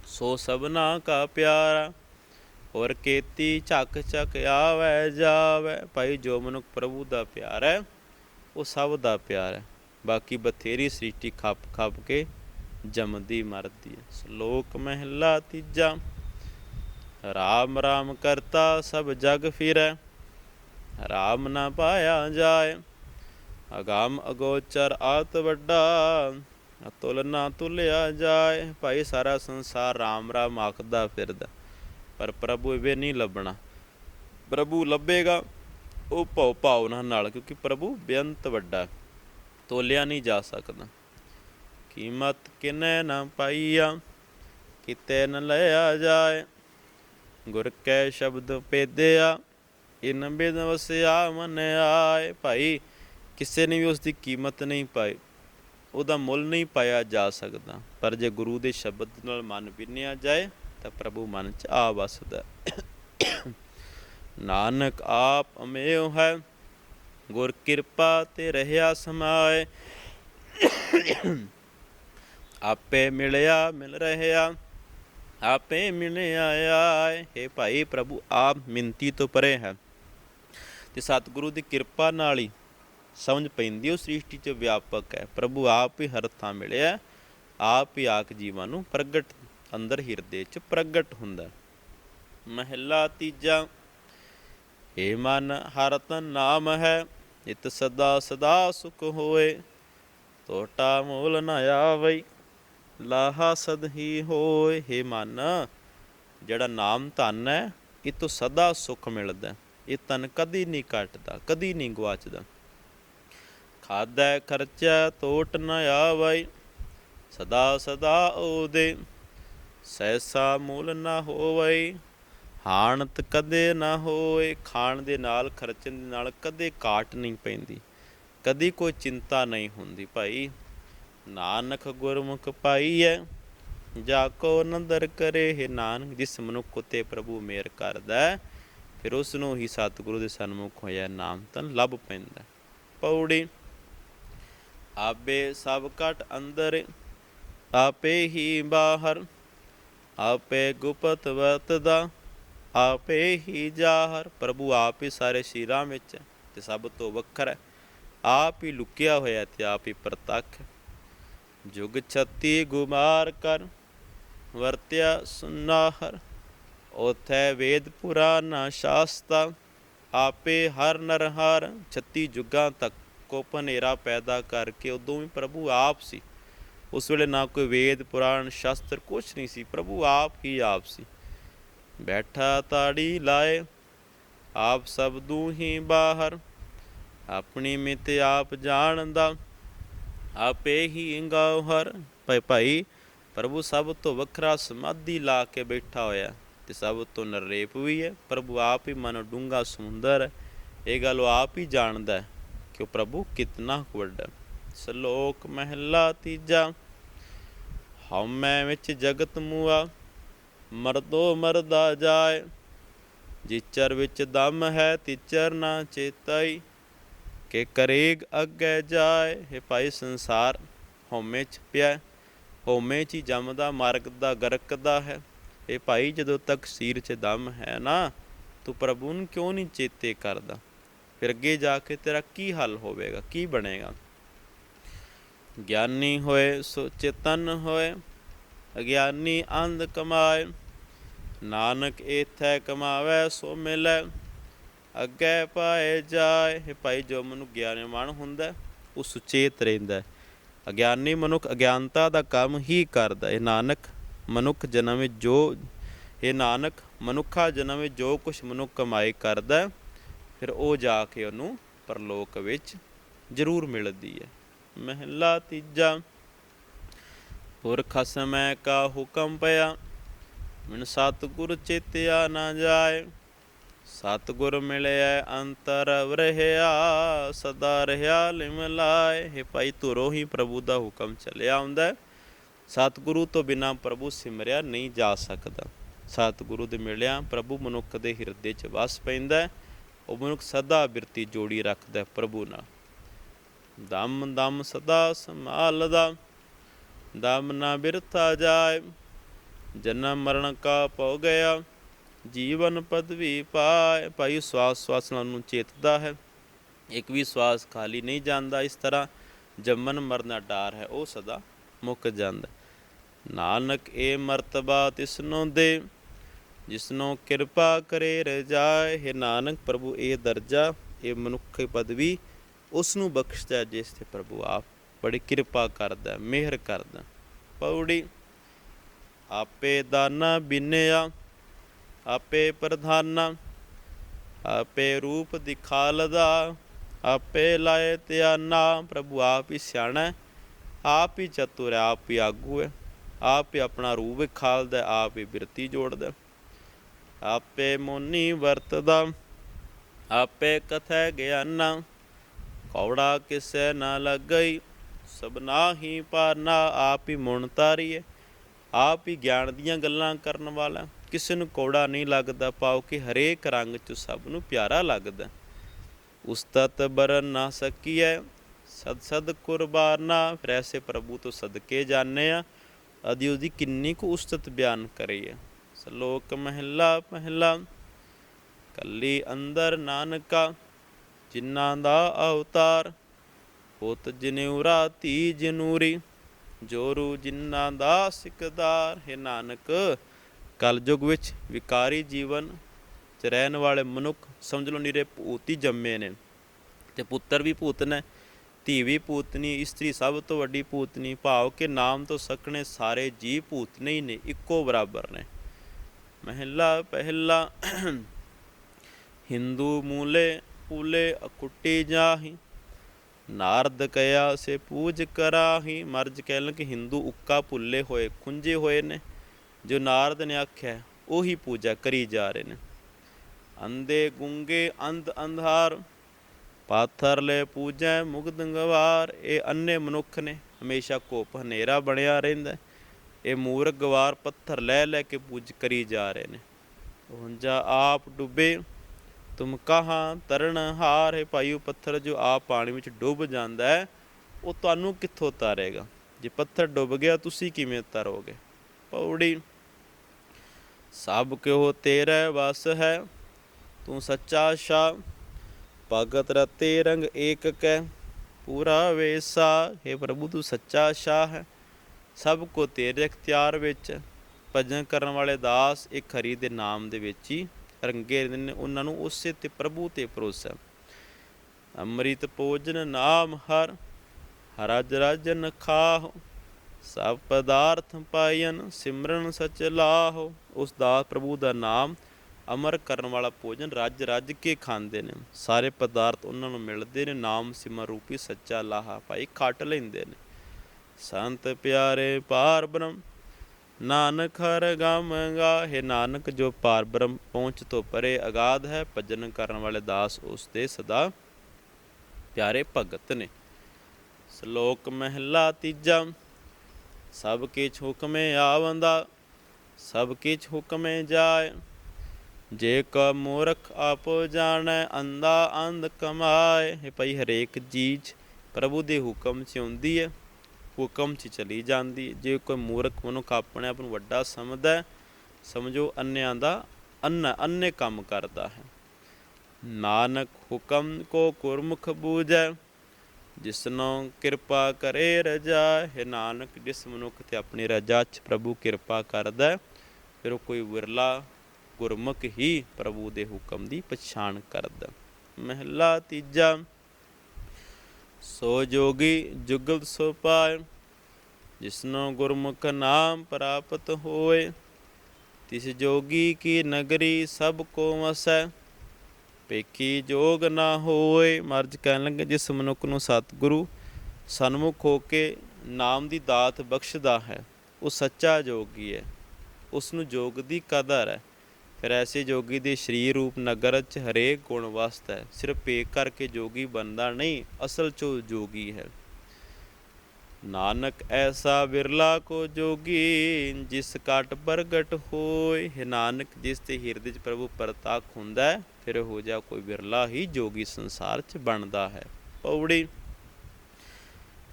Speaker 1: ਸੋ ਸਭਨਾ ਕਾ ਪਿਆਰਾ ਔਰ ਕੀਤੀ ਝੱਕ ਝੱਕ ਆਵੈ ਜਾਵੈ। ਭਾਈ ਜੋ ਮਨੁੱਖ ਪ੍ਰਭੂ ਦਾ ਪਿਆਰ ਹੈ, ਉਹ ਸਭ ਦਾ ਪਿਆਰ ਹੈ। ਬਾਕੀ ਬਥੇਰੀ ਸ੍ਰਿਸ਼ਟੀ ਖੱਪ ਖੱਪ ਕੇ ਜਮਦੀ ਮਰਦੀ ਹੈ। ਸ਼ਲੋਕ ਮਹਿਲਾ ਤੀਜਾ, ਰਾਮ ਰਾਮ ਕਰਤਾ ਸਭ ਜਗ ਫਿਰੈ, ਰਾਮ ਨਾ ਪਾਇਆ ਜਾਏ। ਅਗਾਮ ਅਗੋਚਰ ਆਤ ਵੱਡਾ, ਅਤੁਲ ਨਾ ਤੁਲਿਆ ਜਾਏ। ਭਾਈ ਸਾਰਾ ਸੰਸਾਰ ਰਾਮ ਰਾਮ ਆਖਦਾ ਫਿਰਦਾ। ਪਰ ਪ੍ਰਭੂ ਇਹ ਨਹੀਂ ਲੱਭਣਾ। ਪ੍ਰਭੂ ਲੱਭੇਗਾ, ਉਹ ਭਉ ਭਾਵਨਾ ਨਾਲ, ਕਿਉਂਕਿ ਪ੍ਰਭੂ ਬੇਅੰਤ ਵੱਡਾ, ਤੋਲਿਆ ਨਹੀਂ ਜਾ ਸਕਦਾ। ਕੀਮਤ ਕਿਨੈ ਨਾ ਪਾਈਆ, ਕਿਤੇ ਨ ਲਿਆ ਜਾਏ। ਗੁਰ ਕੈ ਸ਼ਬਦ ਪੇਦਿਆ ਇਨ ਬਿਨ ਵਸਿਆ ਮਨ ਆਏ। ਭਾਈ, ਕਿਸੇ ਨੇ ਵੀ ਉਸ ਦੀ ਕੀਮਤ ਨਹੀਂ ਪਾਈ, ਉਹਦਾ ਮੁੱਲ ਨਹੀਂ ਪਾਇਆ ਜਾ ਸਕਦਾ। ਪਰ ਜੇ ਗੁਰੂ ਦੇ ਸ਼ਬਦ ਨਾਲ ਮਨ ਪਿੰਨਿਆ ਜਾਏ ਤਾਂ ਪ੍ਰਭੂ ਮਨ ਚ ਆ ਵਸਦਾ ਹੈ। ਨਾਨਕ ਆਪ ਅਮੇਉ ਹੈ, ਗੁਰ ਕਿਰਪਾ ਤੇ ਰਹਿਆ ਸਮਾਏ। ਆਪੇ ਮਿਲਿਆ ਮਿਲ ਰਹਿਆ, ਆਪੇ ਮਿਲਿਆ ਆਏ। ਹੈ ਭਾਈ ਪ੍ਰਭੂ, ਆਪ ਮਿੰਤੀ ਤੋਂ ਪਰੇ ਹੈ। ਤੇ ਸਤਿਗੁਰੂ ਦੀ ਕਿਰਪਾ ਨਾਲ ਹੀ ਸਮਝ ਪੈਂਦੀ, ਉਹ ਸ੍ਰਿਸ਼ਟੀ 'ਚ ਵਿਆਪਕ ਹੈ। ਪ੍ਰਭੂ ਆਪ ਹੀ ਹਰ ਥਾਂ ਮਿਲਿਆ, ਆਪ ਹੀ ਆਕ ਜੀਵਾਂ ਨੂੰ ਪ੍ਰਗਟ ਅੰਦਰ ਹਿਰਦੇ 'ਚ ਪ੍ਰਗਟ ਹੁੰਦਾ। ਹੈ। ਮਹਿਲਾ ਤੀਜਾ ਏ ਮਨ ਹਰ ਤਨ ਨਾਮ ਹੈ ਇਤ ਸਦਾ ਸਦਾ ਸੁਖ ਹੋਏ ਟੋਟਾ ਮੂਲ ਨ ਆਵਈ, ਲਾਹਾ ਸਦ ਹੀ ਹੋਏ। ਹੇ ਮਨ, ਜਿਹੜਾ ਨਾਮ ਧਨ ਹੈ, ਇਹ ਤੋਂ ਸਦਾ ਸੁਖ ਮਿਲਦਾ। ਇਹ ਤਨ ਕਦੀ ਨਹੀਂ ਕੱਟਦਾ ਕਦੀ ਨਹੀਂ ਗਵਾਚਦਾ ਖਾਦਾ ਖਰਚਾ ਟੋਟ ਨ ਆਵਈ, ਸਦਾ ਸਦਾ ਉਹਦੇ ਸੈਸਾ ਮੂਲ ਨਾ ਹੋਵੇ ਹਾਨਤ ਕਦੇ ਨਾ ਹੋਏ ਖਾਣ ਦੇ ਨਾਲ ਖਰਚਣ ਦੇ ਨਾਲ ਕਦੇ ਕਾਟ ਨਹੀਂ ਪੈਂਦੀ, ਕਦੀ ਕੋਈ ਚਿੰਤਾ ਨਹੀਂ ਹੁੰਦੀ ਭਾਈ। ਨਾਨਕ ਗੁਰਮੁਖ ਪਾਈਐ, ਜਾ ਕੋ ਨਦਰ ਕਰੇ ਹੈ ਨਾਨਕ, ਜਿਸ ਮਨੁੱਖ ਉਤੇ ਪ੍ਰਭੂ ਮੇਰ ਕਰਦਾ ਫਿਰ ਉਸ ਨੂੰ ਹੀ ਸਤਿਗੁਰੂ ਦੇ ਸਨਮੁਖ ਹੋਇਆ ਨਾਮ ਤਨ ਲੱਭ ਪੈਂਦਾ ਪੌੜੀ ਆਬੇ ਸਭ ਕਟ ਅੰਦਰ, ਆਪੇ ਹੀ ਬਾਹਰ ਆਪੇ ਗੁਪਤ ਵਰਤਦਾ, ਆਪੇ ਹੀ ਜਾਹਰ। ਪ੍ਰਭੂ ਆਪ ਹੀ ਸਾਰੇ ਸ਼ੀਰਾਂ ਵਿੱਚ ਹੈ ਤੇ ਸਭ ਤੋਂ ਵੱਖਰਾ ਹੈ। ਆਪ ਹੀ ਲੁਕਿਆ ਹੋਇਆ ਤੇ ਆਪ ਹੀ ਪ੍ਰਤੱਖ ਹੈ। ਜੁਗ ਛੱਤੀ ਗੁਮਾਰ ਕਰ, ਵਰਤਿਆ ਸੁਨਾਹਰ। ਉਥੈ ਵੇਦ ਪੁਰਾਨਾ ਸ਼ਾਸਤਾ, ਆਪੇ ਹਰ ਨਰਹਾਰ। 36 ਜੁਗਾਂ ਤੱਕ ਕੋ ਹਨੇਰਾ ਪੈਦਾ ਕਰਕੇ ਉਦੋਂ ਵੀ ਪ੍ਰਭੂ ਆਪ ਸੀ। ਉਸ ਵੇਲੇ ਨਾ ਕੋਈ ਵੇਦ ਪੁਰਾਣ ਸ਼ਾਸਤਰ ਕੁਛ ਨਹੀਂ ਸੀ ਪ੍ਰਭੂ ਆਪ ਹੀ ਆਪ ਸੀ ਬੈਠਾ ਤਾੜੀ ਲਾਏ ਆਪ ਸਭ ਦੂ ਹੀ ਬਾਹਰ ਆਪਣੀ ਮਿਤ ਆਪ ਜਾਣਦਾ ਆਪੇ ਹੀ ਇੰਗਾਉ ਹਰ ਭਾਈ ਭਾਈ ਪ੍ਰਭੂ ਸਭ ਤੋਂ ਵੱਖਰਾ ਸਮਾਧੀ ਲਾ ਕੇ ਬੈਠਾ ਹੋਇਆ ਤੇ ਸਭ ਤੋਂ ਨਰੇਪ ਵੀ ਹੈ ਪ੍ਰਭੂ ਆਪ ਹੀ ਮਨ ਡੂੰਗਾ ਸੁੰਦਰ ਹੈ ਇਹ ਗੱਲ ਉਹ ਆਪ ਹੀ ਜਾਣਦਾ ਹੈ ਕਿ ਉਹ ਪ੍ਰਭੂ ਕਿਤਨਾ ਵੱਡਾ ਸ਼ਲੋਕ ਮਹਿਲਾ ਤੀਜਾ ਹਉਮੈ ਵਿੱਚ ਜਗਤ ਮੂਆ, ਮਰਦੋ ਮਰਦਾ ਜਾਏ। ਜਿਚਰ ਵਿੱਚ ਦਮ ਹੈ, ਤਿਚਰ ਨਾ ਚੇਤਾਈ। ਕਿ ਕਰੇਗ ਅੱਗੇ ਜਾਏ, ਹੈ ਭਾਈ ਸੰਸਾਰ, ਹਉਮੈ ਚ ਪਿਆ ਹੈ। ਹਉਮੈ ਚ ਹੀ ਜੰਮਦਾ ਮਰਗਦਾ ਗਰਕਦਾ ਹੈ। ਇਹ ਭਾਈ, ਜਦੋਂ ਤੱਕ ਸੀਰ ਚ ਦਮ ਹੈ ਨਾ, ਤੂੰ ਪ੍ਰਭੂ ਨੂੰ ਕਿਉਂ ਨਹੀਂ ਚੇਤੇ ਕਰਦਾ? ਫਿਰ ਅੱਗੇ ਜਾ ਕੇ ਤੇਰਾ ਕੀ ਹੱਲ ਹੋਵੇਗਾ? ਕੀ ਬਣੇਗਾ? ਗਿਆਨੀ ਹੋਏ, ਸੋ ਚੇਤਨ ਹੋਏ। ਅਗਿਆਨੀ ਅੰਧ ਕਮਾਏ, ਨਾਨਕ ਏਥੈ ਕਮਾਵੇ, ਸੋ ਮਿਲੈ। ਅੱਗੇ ਪਾਏ ਜਾਏ। ਭਾਈ, ਜੋ ਮਨੁ ਗਿਆਨਵਾਨ ਹੁੰਦਾ, ਉਹ ਸੁਚੇਤ ਰਹਿੰਦਾ ਅਗਿਆਨੀ ਮਨੁੱਖ ਅਗਿਆਨਤਾ ਦਾ ਕੰਮ ਹੀ ਕਰਦਾ ਹੈ। ਨਾਨਕ, ਮਨੁੱਖ ਜਨਮ ਵਿੱਚ ਜੋ ਇਹ ਨਾਨਕ, ਮਨੁੱਖਾ ਜਨਮ ਵਿੱਚ ਜੋ ਕੁਛ ਮਨੁੱਖ ਕਮਾਈ ਕਰਦਾ ਫਿਰ ਉਹ ਜਾ ਕੇ ਉਹਨੂੰ ਪਰਲੋਕ ਵਿੱਚ ਜ਼ਰੂਰ ਮਿਲਦੀ ਹੈ। ਮਹਿਲਾ ਤੀਜਾ। ਪੁਰਖ ਸਮੈ ਕਾ ਹੁਕਮ ਪਿਆ ਮਨ ਸਤਿਗੁਰ ਚੇਤਿਆ ਨਾ ਜਾਏ। ਸਤਿਗੁਰ ਮਿਲਿਆ ਅੰਤਰ ਰਹਿਆ ਸਦਾ ਰਹਿਆ ਲਿਮ ਲਾਏ। ਹੈ ਭਾਈ ਤੁਰੋ ਹੀ ਪ੍ਰਭੂ ਦਾ ਹੁਕਮ ਚੱਲਿਆ ਆਉਂਦਾ ਹੈ। ਸਤਿਗੁਰੂ ਤੋਂ ਬਿਨਾ ਪ੍ਰਭੂ ਸਿਮਰਿਆ ਨਹੀਂ ਜਾ ਸਕਦਾ। ਸਤਿਗੁਰੂ ਦੇ ਮਿਲਿਆ ਪ੍ਰਭੂ ਮਨੁੱਖ ਦੇ ਹਿਰਦੇ 'ਚ ਵਸ ਪੈਂਦਾ ਉਹ ਮਨੁੱਖ ਸਦਾ ਬਿਰਤੀ ਜੋੜੀ ਰੱਖਦਾ ਪ੍ਰਭੂ ਨਾਲ। ਦਮ ਦਮ ਸਦਾ ਸੰਭਾਲਦਾ, ਦਮ ਨਾ ਬਿਰਥਾ ਜਾਏ, ਜਨਮ ਮਰਨ ਕਾ ਪਉ ਗਿਆ, ਜੀਵਨ ਪਦਵੀ ਪਾਏ। ਭਾਈ ਸਵਾਸ ਸਵਾਸ ਨਾਲ ਨੂੰ ਚੇਤਦਾ ਹੈ। ਇੱਕ ਵੀ ਸਵਾਸ ਖਾਲੀ ਨਹੀਂ ਜਾਂਦਾ, ਇਸ ਤਰ੍ਹਾਂ ਜੰਮਨ ਮਰਨਾ ਦਾ ਡਰ ਹੈ, ਉਹ ਸਦਾ ਮੁੱਕ ਜਾਂਦਾ। ਨਾਨਕ ਏ ਮਰਤਬਾ ਤਿਸਨੋਂ ਦੇ, ਜਿਸਨੋਂ ਕਿਰਪਾ ਕਰੇ ਰਜਾਏ। ਹੈ ਨਾਨਕ, ਪ੍ਰਭੂ, ਇਹ ਦਰਜਾ, ਇਹ ਮਨੁੱਖ ਪਦਵੀ ਉਸ ਨੂੰ ਬਖਸ਼ਦਾ ਜਿਸ ਤੇ ਪ੍ਰਭੂ ਆਪ ਬੜੀ ਕਿਰਪਾ ਕਰਦਾ ਮਿਹਰ ਕਰਦਾ ਹੈ। ਪੌੜੀ, ਆਪੇ ਦਾਨਾ ਬਿਨਿਆ, ਆਪੇ ਪ੍ਰਧਾਨਾ, ਆਪੇ ਰੂਪ ਦਿਖਾਲਦਾ, ਆਪੇ ਲਾਏ ਧਿਆਨਾ, ਪ੍ਰਭੂ ਆਪ ਹੀ ਸਿਆਣਾ ਆਪ ਹੀ ਚਤੁਰ ਆਪ ਹੀ ਆਗੂ ਹੈ, ਆਪ ਹੀ ਆਪਣਾ ਰੂਪ ਵਿਖਾਲਦਾ ਆਪ ਹੀ ਬਿਰਤੀ ਜੋੜਦਾ ਆਪੇ ਮੋਨੀ ਵਰਤਦਾ, ਆਪੇ ਕਥੈ ਗਿਆਨਾ ਕੌੜਾ ਕਿਸੈ ਨਾ ਲੱਗਈ ਸਭਨਾ ਹੀ ਪਾਰਨਾ ਆਪ ਹੀ ਮੁਣ ਤਾਰੀਏ। ਆਪ ਹੀ ਗਿਆਨ ਦੀਆਂ ਗੱਲਾਂ ਕਰਨ ਵਾਲਾ, ਕਿਸੇ ਨੂੰ ਕੌੜਾ ਨਹੀਂ ਲੱਗਦਾ ਪਾਉ ਕਿ ਹਰੇਕ ਰੰਗ ਚ ਸਭ ਨੂੰ ਪਿਆਰਾ ਲੱਗਦਾ। ਉਸਤਤ ਬਰਨ ਨਾ ਸਕੀਐ, ਸਦ ਸਦ ਕੁਰਬਾਨਾ ਫਿਰ ਐਸੇ ਪ੍ਰਭੂ ਤੋਂ ਸਦਕੇ ਜਾਣੇ ਆ। ਅਦੀ ਉਹਦੀ ਕਿੰਨੀ ਕੁ ਉਸਤਤ ਬਿਆਨ ਕਰੀ ਹੈ ਸ਼ਲੋਕ ਮਹਿਲਾ ਪਹਿਲਾ ਕੱਲੀ ਅੰਦਰ ਨਾਨਕਾ ਜਿਨ੍ਹਾਂ ਦਾ ਅਵਤਾਰ ਹੋਤ ਜਨੇਉਰਾ ਧੀ ਜਨੂਰੀ, ਜੋਰੂ ਜਿਨ੍ਹਾਂ ਦਾ ਸਿਕਦਾਰ, ਹੈ ਨਾਨਕ, ਕਲਯੁਗ ਵਿੱਚ ਵਿਕਾਰੀ ਜੀਵਨ ਚ ਰਹਿਣ ਵਾਲੇ ਮਨੁੱਖ ਸਮਝ ਲਓ ਨਿਰੇ ਭੂਤੀ ਜੰਮੇ ਨੇ। ਤੇ ਪੁੱਤਰ ਵੀ ਭੂਤ ਨੇ, ਧੀ ਵੀ ਭੂਤਨੀ ਇਸਤਰੀ ਸਭ ਤੋਂ ਵੱਡੀ ਭੂਤਨੀ ਭਾਵ ਕਿ ਨਾਮ ਤੋਂ ਸਕਣੇ ਸਾਰੇ ਜੀ ਭੂਤਨੇ ਹੀ ਨੇ, ਇੱਕੋ ਬਰਾਬਰ ਨੇ। ਮਹਿਲਾ ਪਹਿਲਾ, ਹਿੰਦੂ ਮੂਲੇ ਪੂਲੇ ਅਕੁੱਟੀ ਜਾਹੀ। ਨਾਰਦ ਕਇਆ ਸੇ ਪੂਜ ਕਰਾਹੀ। ਮਰਜ ਕਹਿਣ ਕਿ ਹਿੰਦੂ ਉੱਕਾ ਭੁੱਲੇ ਹੋਏ, ਖੁੰਝੇ ਹੋਏ ਨੇ। ਜੋ ਨਾਰਦ ਨੇ ਆਖਿਆ, ਉਹੀ ਪੂਜਾ ਕਰੀ ਜਾ ਰਹੇ ਨੇ। ਅੰਦੇ ਗੁੰਗੇ ਅੰਧ ਅੰਧਾਰ, ਪਾਥਰ ਲੈ ਪੂਜੈ ਮੁਗਧ ਇਹ ਅੰਨੇ ਮਨੁੱਖ ਨੇ, ਹਮੇਸ਼ਾ ਕੋਪ ਹਨੇਰਾ ਬਣਿਆ ਰਹਿੰਦਾ ਇਹ ਮੂਰਖ ਗਵਾਰ ਪੱਥਰ ਲੈ ਲੈ ਕੇ ਪੂਜ ਕਰੀ ਜਾ ਰਹੇ ਨੇ। ਹੁੰਜਾ ਆਪ ਡੁੱਬੇ। ਤੁਮ ਕਹਾਂ ਤਰਨ ਹਾਰ ਹੈ ਭਾਈ ਪੱਥਰ ਜੋ ਆਪ ਪਾਣੀ ਵਿੱਚ ਡੁੱਬ ਜਾਂਦਾ ਹੈ, ਉਹ ਤੁਹਾਨੂੰ ਕਿੱਥੋਂ ਤਾਰੇਗਾ? ਜੇ ਪੱਥਰ ਡੁੱਬ ਗਿਆ, ਤੁਸੀਂ ਕਿਵੇਂ ਤਰੋਗੇ? ਪੌੜੀ, ਸਭ ਕਿਉ ਤੇਰੇ ਵਸ ਹੈ? ਤੂੰ ਸੱਚਾ ਸ਼ਾ, ਭਗਤ ਰਤੇ ਰੰਗ ਏਕ ਕੈ। ਪੂਰਾ ਵੇਸਾ, ਹੈ ਪ੍ਰਭੂ, ਤੂੰ ਸੱਚਾ ਸ਼ਾਹ ਹੈ। ਸਭ ਕੋ ਤੇਰੇ ਇਖਤਿਆਰ ਵਿੱਚ, ਭਜਨ ਕਰਨ ਵਾਲੇ ਦਾਸ ਇੱਕ ਹਰੀ ਦੇ ਨਾਮ ਦੇ ਵਿੱਚ ਹੀ। ਰੰਗੇ ਰਹਿੰਦੇ ਨੇ ਉਹਨਾਂ ਨੂੰ ਉਸੇ ਤੇ ਪ੍ਰਭੂ ਤੇ ਭਰੋਸਾ। ਅੰਮ੍ਰਿਤ ਭੋਜਨ ਨਾਮ ਹਰ, ਹਰਜ ਰਾਜਨ ਖਾਹ, ਸਭ ਪਦਾਰਥ ਪਾਇਨ ਸਿਮਰਨ ਸਚ ਲਾਹੋ। ਉਸ ਦਾ ਪ੍ਰਭੂ ਦਾ ਨਾਮ ਅਮਰ ਕਰਨ ਵਾਲਾ ਭੋਜਨ ਰੱਜ ਰੱਜ ਕੇ ਖਾਂਦੇ ਨੇ। ਸਾਰੇ ਪਦਾਰਥ ਉਹਨਾਂ ਨੂੰ ਮਿਲਦੇ ਨੇ, ਨਾਮ ਸਿਮਰ ਰੂਪੀ ਸੱਚਾ ਲਾਹਾ ਭਾਈ ਖੱਟ ਲੈਂਦੇ ਨੇ। ਸੰਤ ਪਿਆਰੇ ਪਾਰ ਬ੍ਰਹਮ ਨਾਨਕ ਹਰ ਗਮ ਗਾਹੇ ਨਾਨਕ ਜੋ ਪਾਰ ਬ੍ਰਹਮ ਪਹੁੰਚ ਤੋਂ ਪਰੇ ਅਗਾਧ ਹੈ, ਭਜਨ ਕਰਨ ਵਾਲੇ ਦਾਸ ਉਸ ਦੇ ਸਦਾ ਪਿਆਰੇ ਭਗਤ ਨੇ। ਸ਼ਲੋਕ ਮਹਿਲਾ ਤੀਜਾ, ਸਭ ਕਿਛ ਹੁਕਮੇ ਆਵੰਦਾ, ਸਭ ਕਿਛ ਹੁਕਮੇ ਜਾਏ। ਜੇ ਕ ਮੂਰਖ ਆਪੋ ਜਾਣੈ ਅੰਦਾ ਅੰਧ ਕਮਾਏ। ਹੈ ਭਈ ਹਰੇਕ ਚੀਜ਼ ਪ੍ਰਭੂ ਦੇ ਹੁਕਮ 'ਚ ਆਉਂਦੀ ਹੈ। ਹੁਕਮ 'ਚ ਚਲੀ ਜਾਂਦੀ। ਜੇ ਕੋਈ ਮੂਰਖ ਮਨੁੱਖ ਆਪਣੇ ਆਪ ਨੂੰ ਵੱਡਾ ਸਮਝਦਾ ਸਮਝੋ ਅੰਨਿਆਂ ਦਾ ਅੰਨ ਅੰਨੇ ਕੰਮ ਕਰਦਾ ਹੈ। ਨਾਨਕ ਹੁਕਮ ਕੋ ਗੁਰਮੁਖ ਬੂਝੈ ਜਿਸਨੋਂ ਕਿਰਪਾ ਕਰੇ ਰਜਾ। ਹੈ ਨਾਨਕ, ਜਿਸ ਮਨੁੱਖ ਤੇ ਆਪਣੀ ਰਜਾ 'ਚ ਪ੍ਰਭੂ ਕਿਰਪਾ ਕਰਦਾ ਫਿਰ ਉਹ ਕੋਈ ਵਿਰਲਾ ਗੁਰਮੁਖ ਹੀ ਪ੍ਰਭੂ ਦੇ ਹੁਕਮ ਦੀ ਪਛਾਣ ਕਰਦਾ ਮਹਿਲਾ ਤੀਜਾ ਸੋ ਜੋਗੀ ਜੁਗਲ ਸੋ ਪਾਏ ਜਿਸਨੋਂ ਗੁਰਮੁਖ ਨਾਮ ਪ੍ਰਾਪਤ ਹੋਏ, ਤਿਸ ਜੋਗੀ ਕੀ ਨਗਰੀ ਸਭ ਕੋ ਵਸੈ ਪੇਕੀ ਜੋਗ ਨਾ ਹੋਏ। ਮਰਜ ਕਹਿਣ ਲੱਗੇ, ਜਿਸ ਮਨੁੱਖ ਨੂੰ ਸਤਿਗੁਰੂ ਸਨਮੁਖ ਹੋ ਕੇ ਨਾਮ ਦੀ ਦਾਤ ਬਖਸ਼ਦਾ ਹੈ, ਉਹ ਸੱਚਾ ਜੋਗੀ ਹੈ ਉਸ ਨੂੰ ਜੋਗ ਦੀ ਕਦਰ ਹੈ। ਫਿਰ ਐਸੇ ਜੋਗੀ ਦੇ ਸਰੀਰ ਰੂਪ ਨਗਰ ਚ ਹਰੇਕ ਗੁਣ ਵਸਤ ਹੈ। ਸਿਰਫ ਪੇਕ ਕਰਕੇ ਜੋਗੀ ਬਣਦਾ ਨਹੀਂ, ਅਸਲ ਚ ਜੋਗੀ ਹੈ। ਨਾਨਕ ਐਸਾ ਵਿਰਲਾ ਕੋ ਜੋਗੀ, ਜਿਸ ਕਟ ਪ੍ਰਗਟ ਹੋਏ। ਹੈ ਨਾਨਕ, ਜਿਸ ਤੇ ਹਿਰਦੇ ਚ ਪ੍ਰਭੂ ਪ੍ਰਤਾਖ ਹੁੰਦਾ ਹੈ, ਫਿਰ ਹੋ ਜਾ ਕੋਈ ਵਿਰਲਾ ਹੀ ਜੋਗੀ ਸੰਸਾਰ ਚ ਬਣਦਾ ਹੈ। ਪੌੜੀ,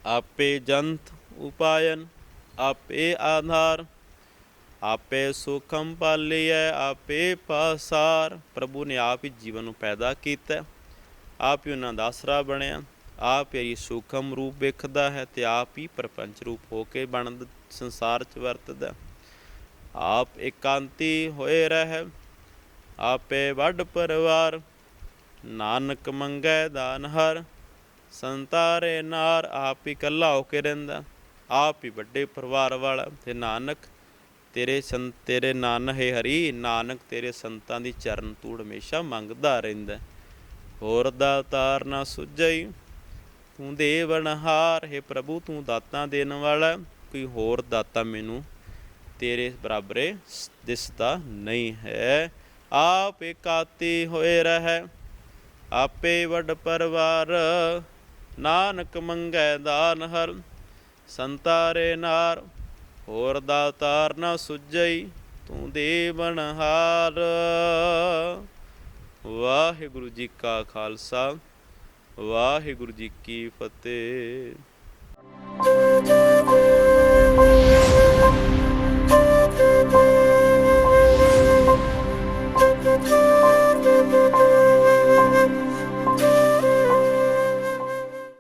Speaker 1: ਆਪੇ ਜੰਤ ਉਪਾਇਨ, ਆਪੇ ਆਧਾਰ ਆਪੇ ਸੁਖਮ ਪਾਲਿਐ, ਆਪੇ ਪਾਸਾਰ। ਪ੍ਰਭੂ ਨੇ ਆਪ ਹੀ ਜੀਵਨ ਨੂੰ ਪੈਦਾ ਕੀਤਾ। ਆਪ ਹੀ ਉਹਨਾਂ ਦਾ ਆਸਰਾ ਬਣਿਆ। ਆਪ ਹੀ ਸੁਖਮ ਰੂਪ ਵੇਖਦਾ ਹੈ ਤੇ ਆਪ ਹੀ ਪ੍ਰਪੰਚ ਰੂਪ ਹੋ ਕੇ ਬਣ ਸੰਸਾਰ ਚ ਵਰਤਦਾ ਆਪ ਇਕਾਂਤੀ ਹੋਏ ਰਹਿ, ਆਪੇ ਵੱਡ ਪਰਿਵਾਰ। ਨਾਨਕ ਮੰਗੈ ਦਾਨ ਹਰ, ਸੰਤਾਰੇ ਨਾਰ। ਆਪ ਹੀ ਇਕੱਲਾ ਹੋ ਕੇ ਰਹਿੰਦਾ। ਆਪ ਹੀ ਵੱਡੇ ਪਰਿਵਾਰ ਵਾਲਾ ਤੇ ਨਾਨਕ ਤੇਰੇ ਸੰਤ, ਤੇਰੇ ਨਾਨ ਹੈ ਹਰੀ, ਨਾਨਕ ਤੇਰੇ ਸੰਤਾਂ ਦੀ ਚਰਨ ਤੂੜ ਹਮੇਸ਼ਾ ਮੰਗਦਾ ਰਹਿੰਦਾ ਹੋਰ ਦਾ ਨਾ ਸੁਝਈ, ਤੂੰ ਦੇਵਨਹਾਰ ਹੈ ਪ੍ਰਭੂ, ਤੂੰ ਦਾਤਾਂ ਦੇਣ ਵਾਲਾ ਕੋਈ ਹੋਰ ਦਾਤਾ ਮੈਨੂੰ ਤੇਰੇ ਬਰਾਬਰੇ ਦਿਸਦਾ ਨਹੀਂ ਹੈ। ਆਪ ਇਕਾਤੀ ਹੋਏ ਰਹਿ, ਆਪੇ ਵੱਡ ਪਰਵਾਰ। ਨਾਨਕ ਮੰਗੈ ਦਾਨ ਹਰ ਸੰਤਾਰੇ ਨਾਰ ਹੋਰ ਦਾਤਾਰ ਨਾ ਸੁਝਈ ਤੂੰ ਦੇ ਦੇਵਨਹਾਰ ਵਾਹਿਗੁਰੂ ਜੀ ਕਾ ਖਾਲਸਾ, ਵਾਹਿਗੁਰੂ ਜੀ ਕੀ ਫਤਿਹ।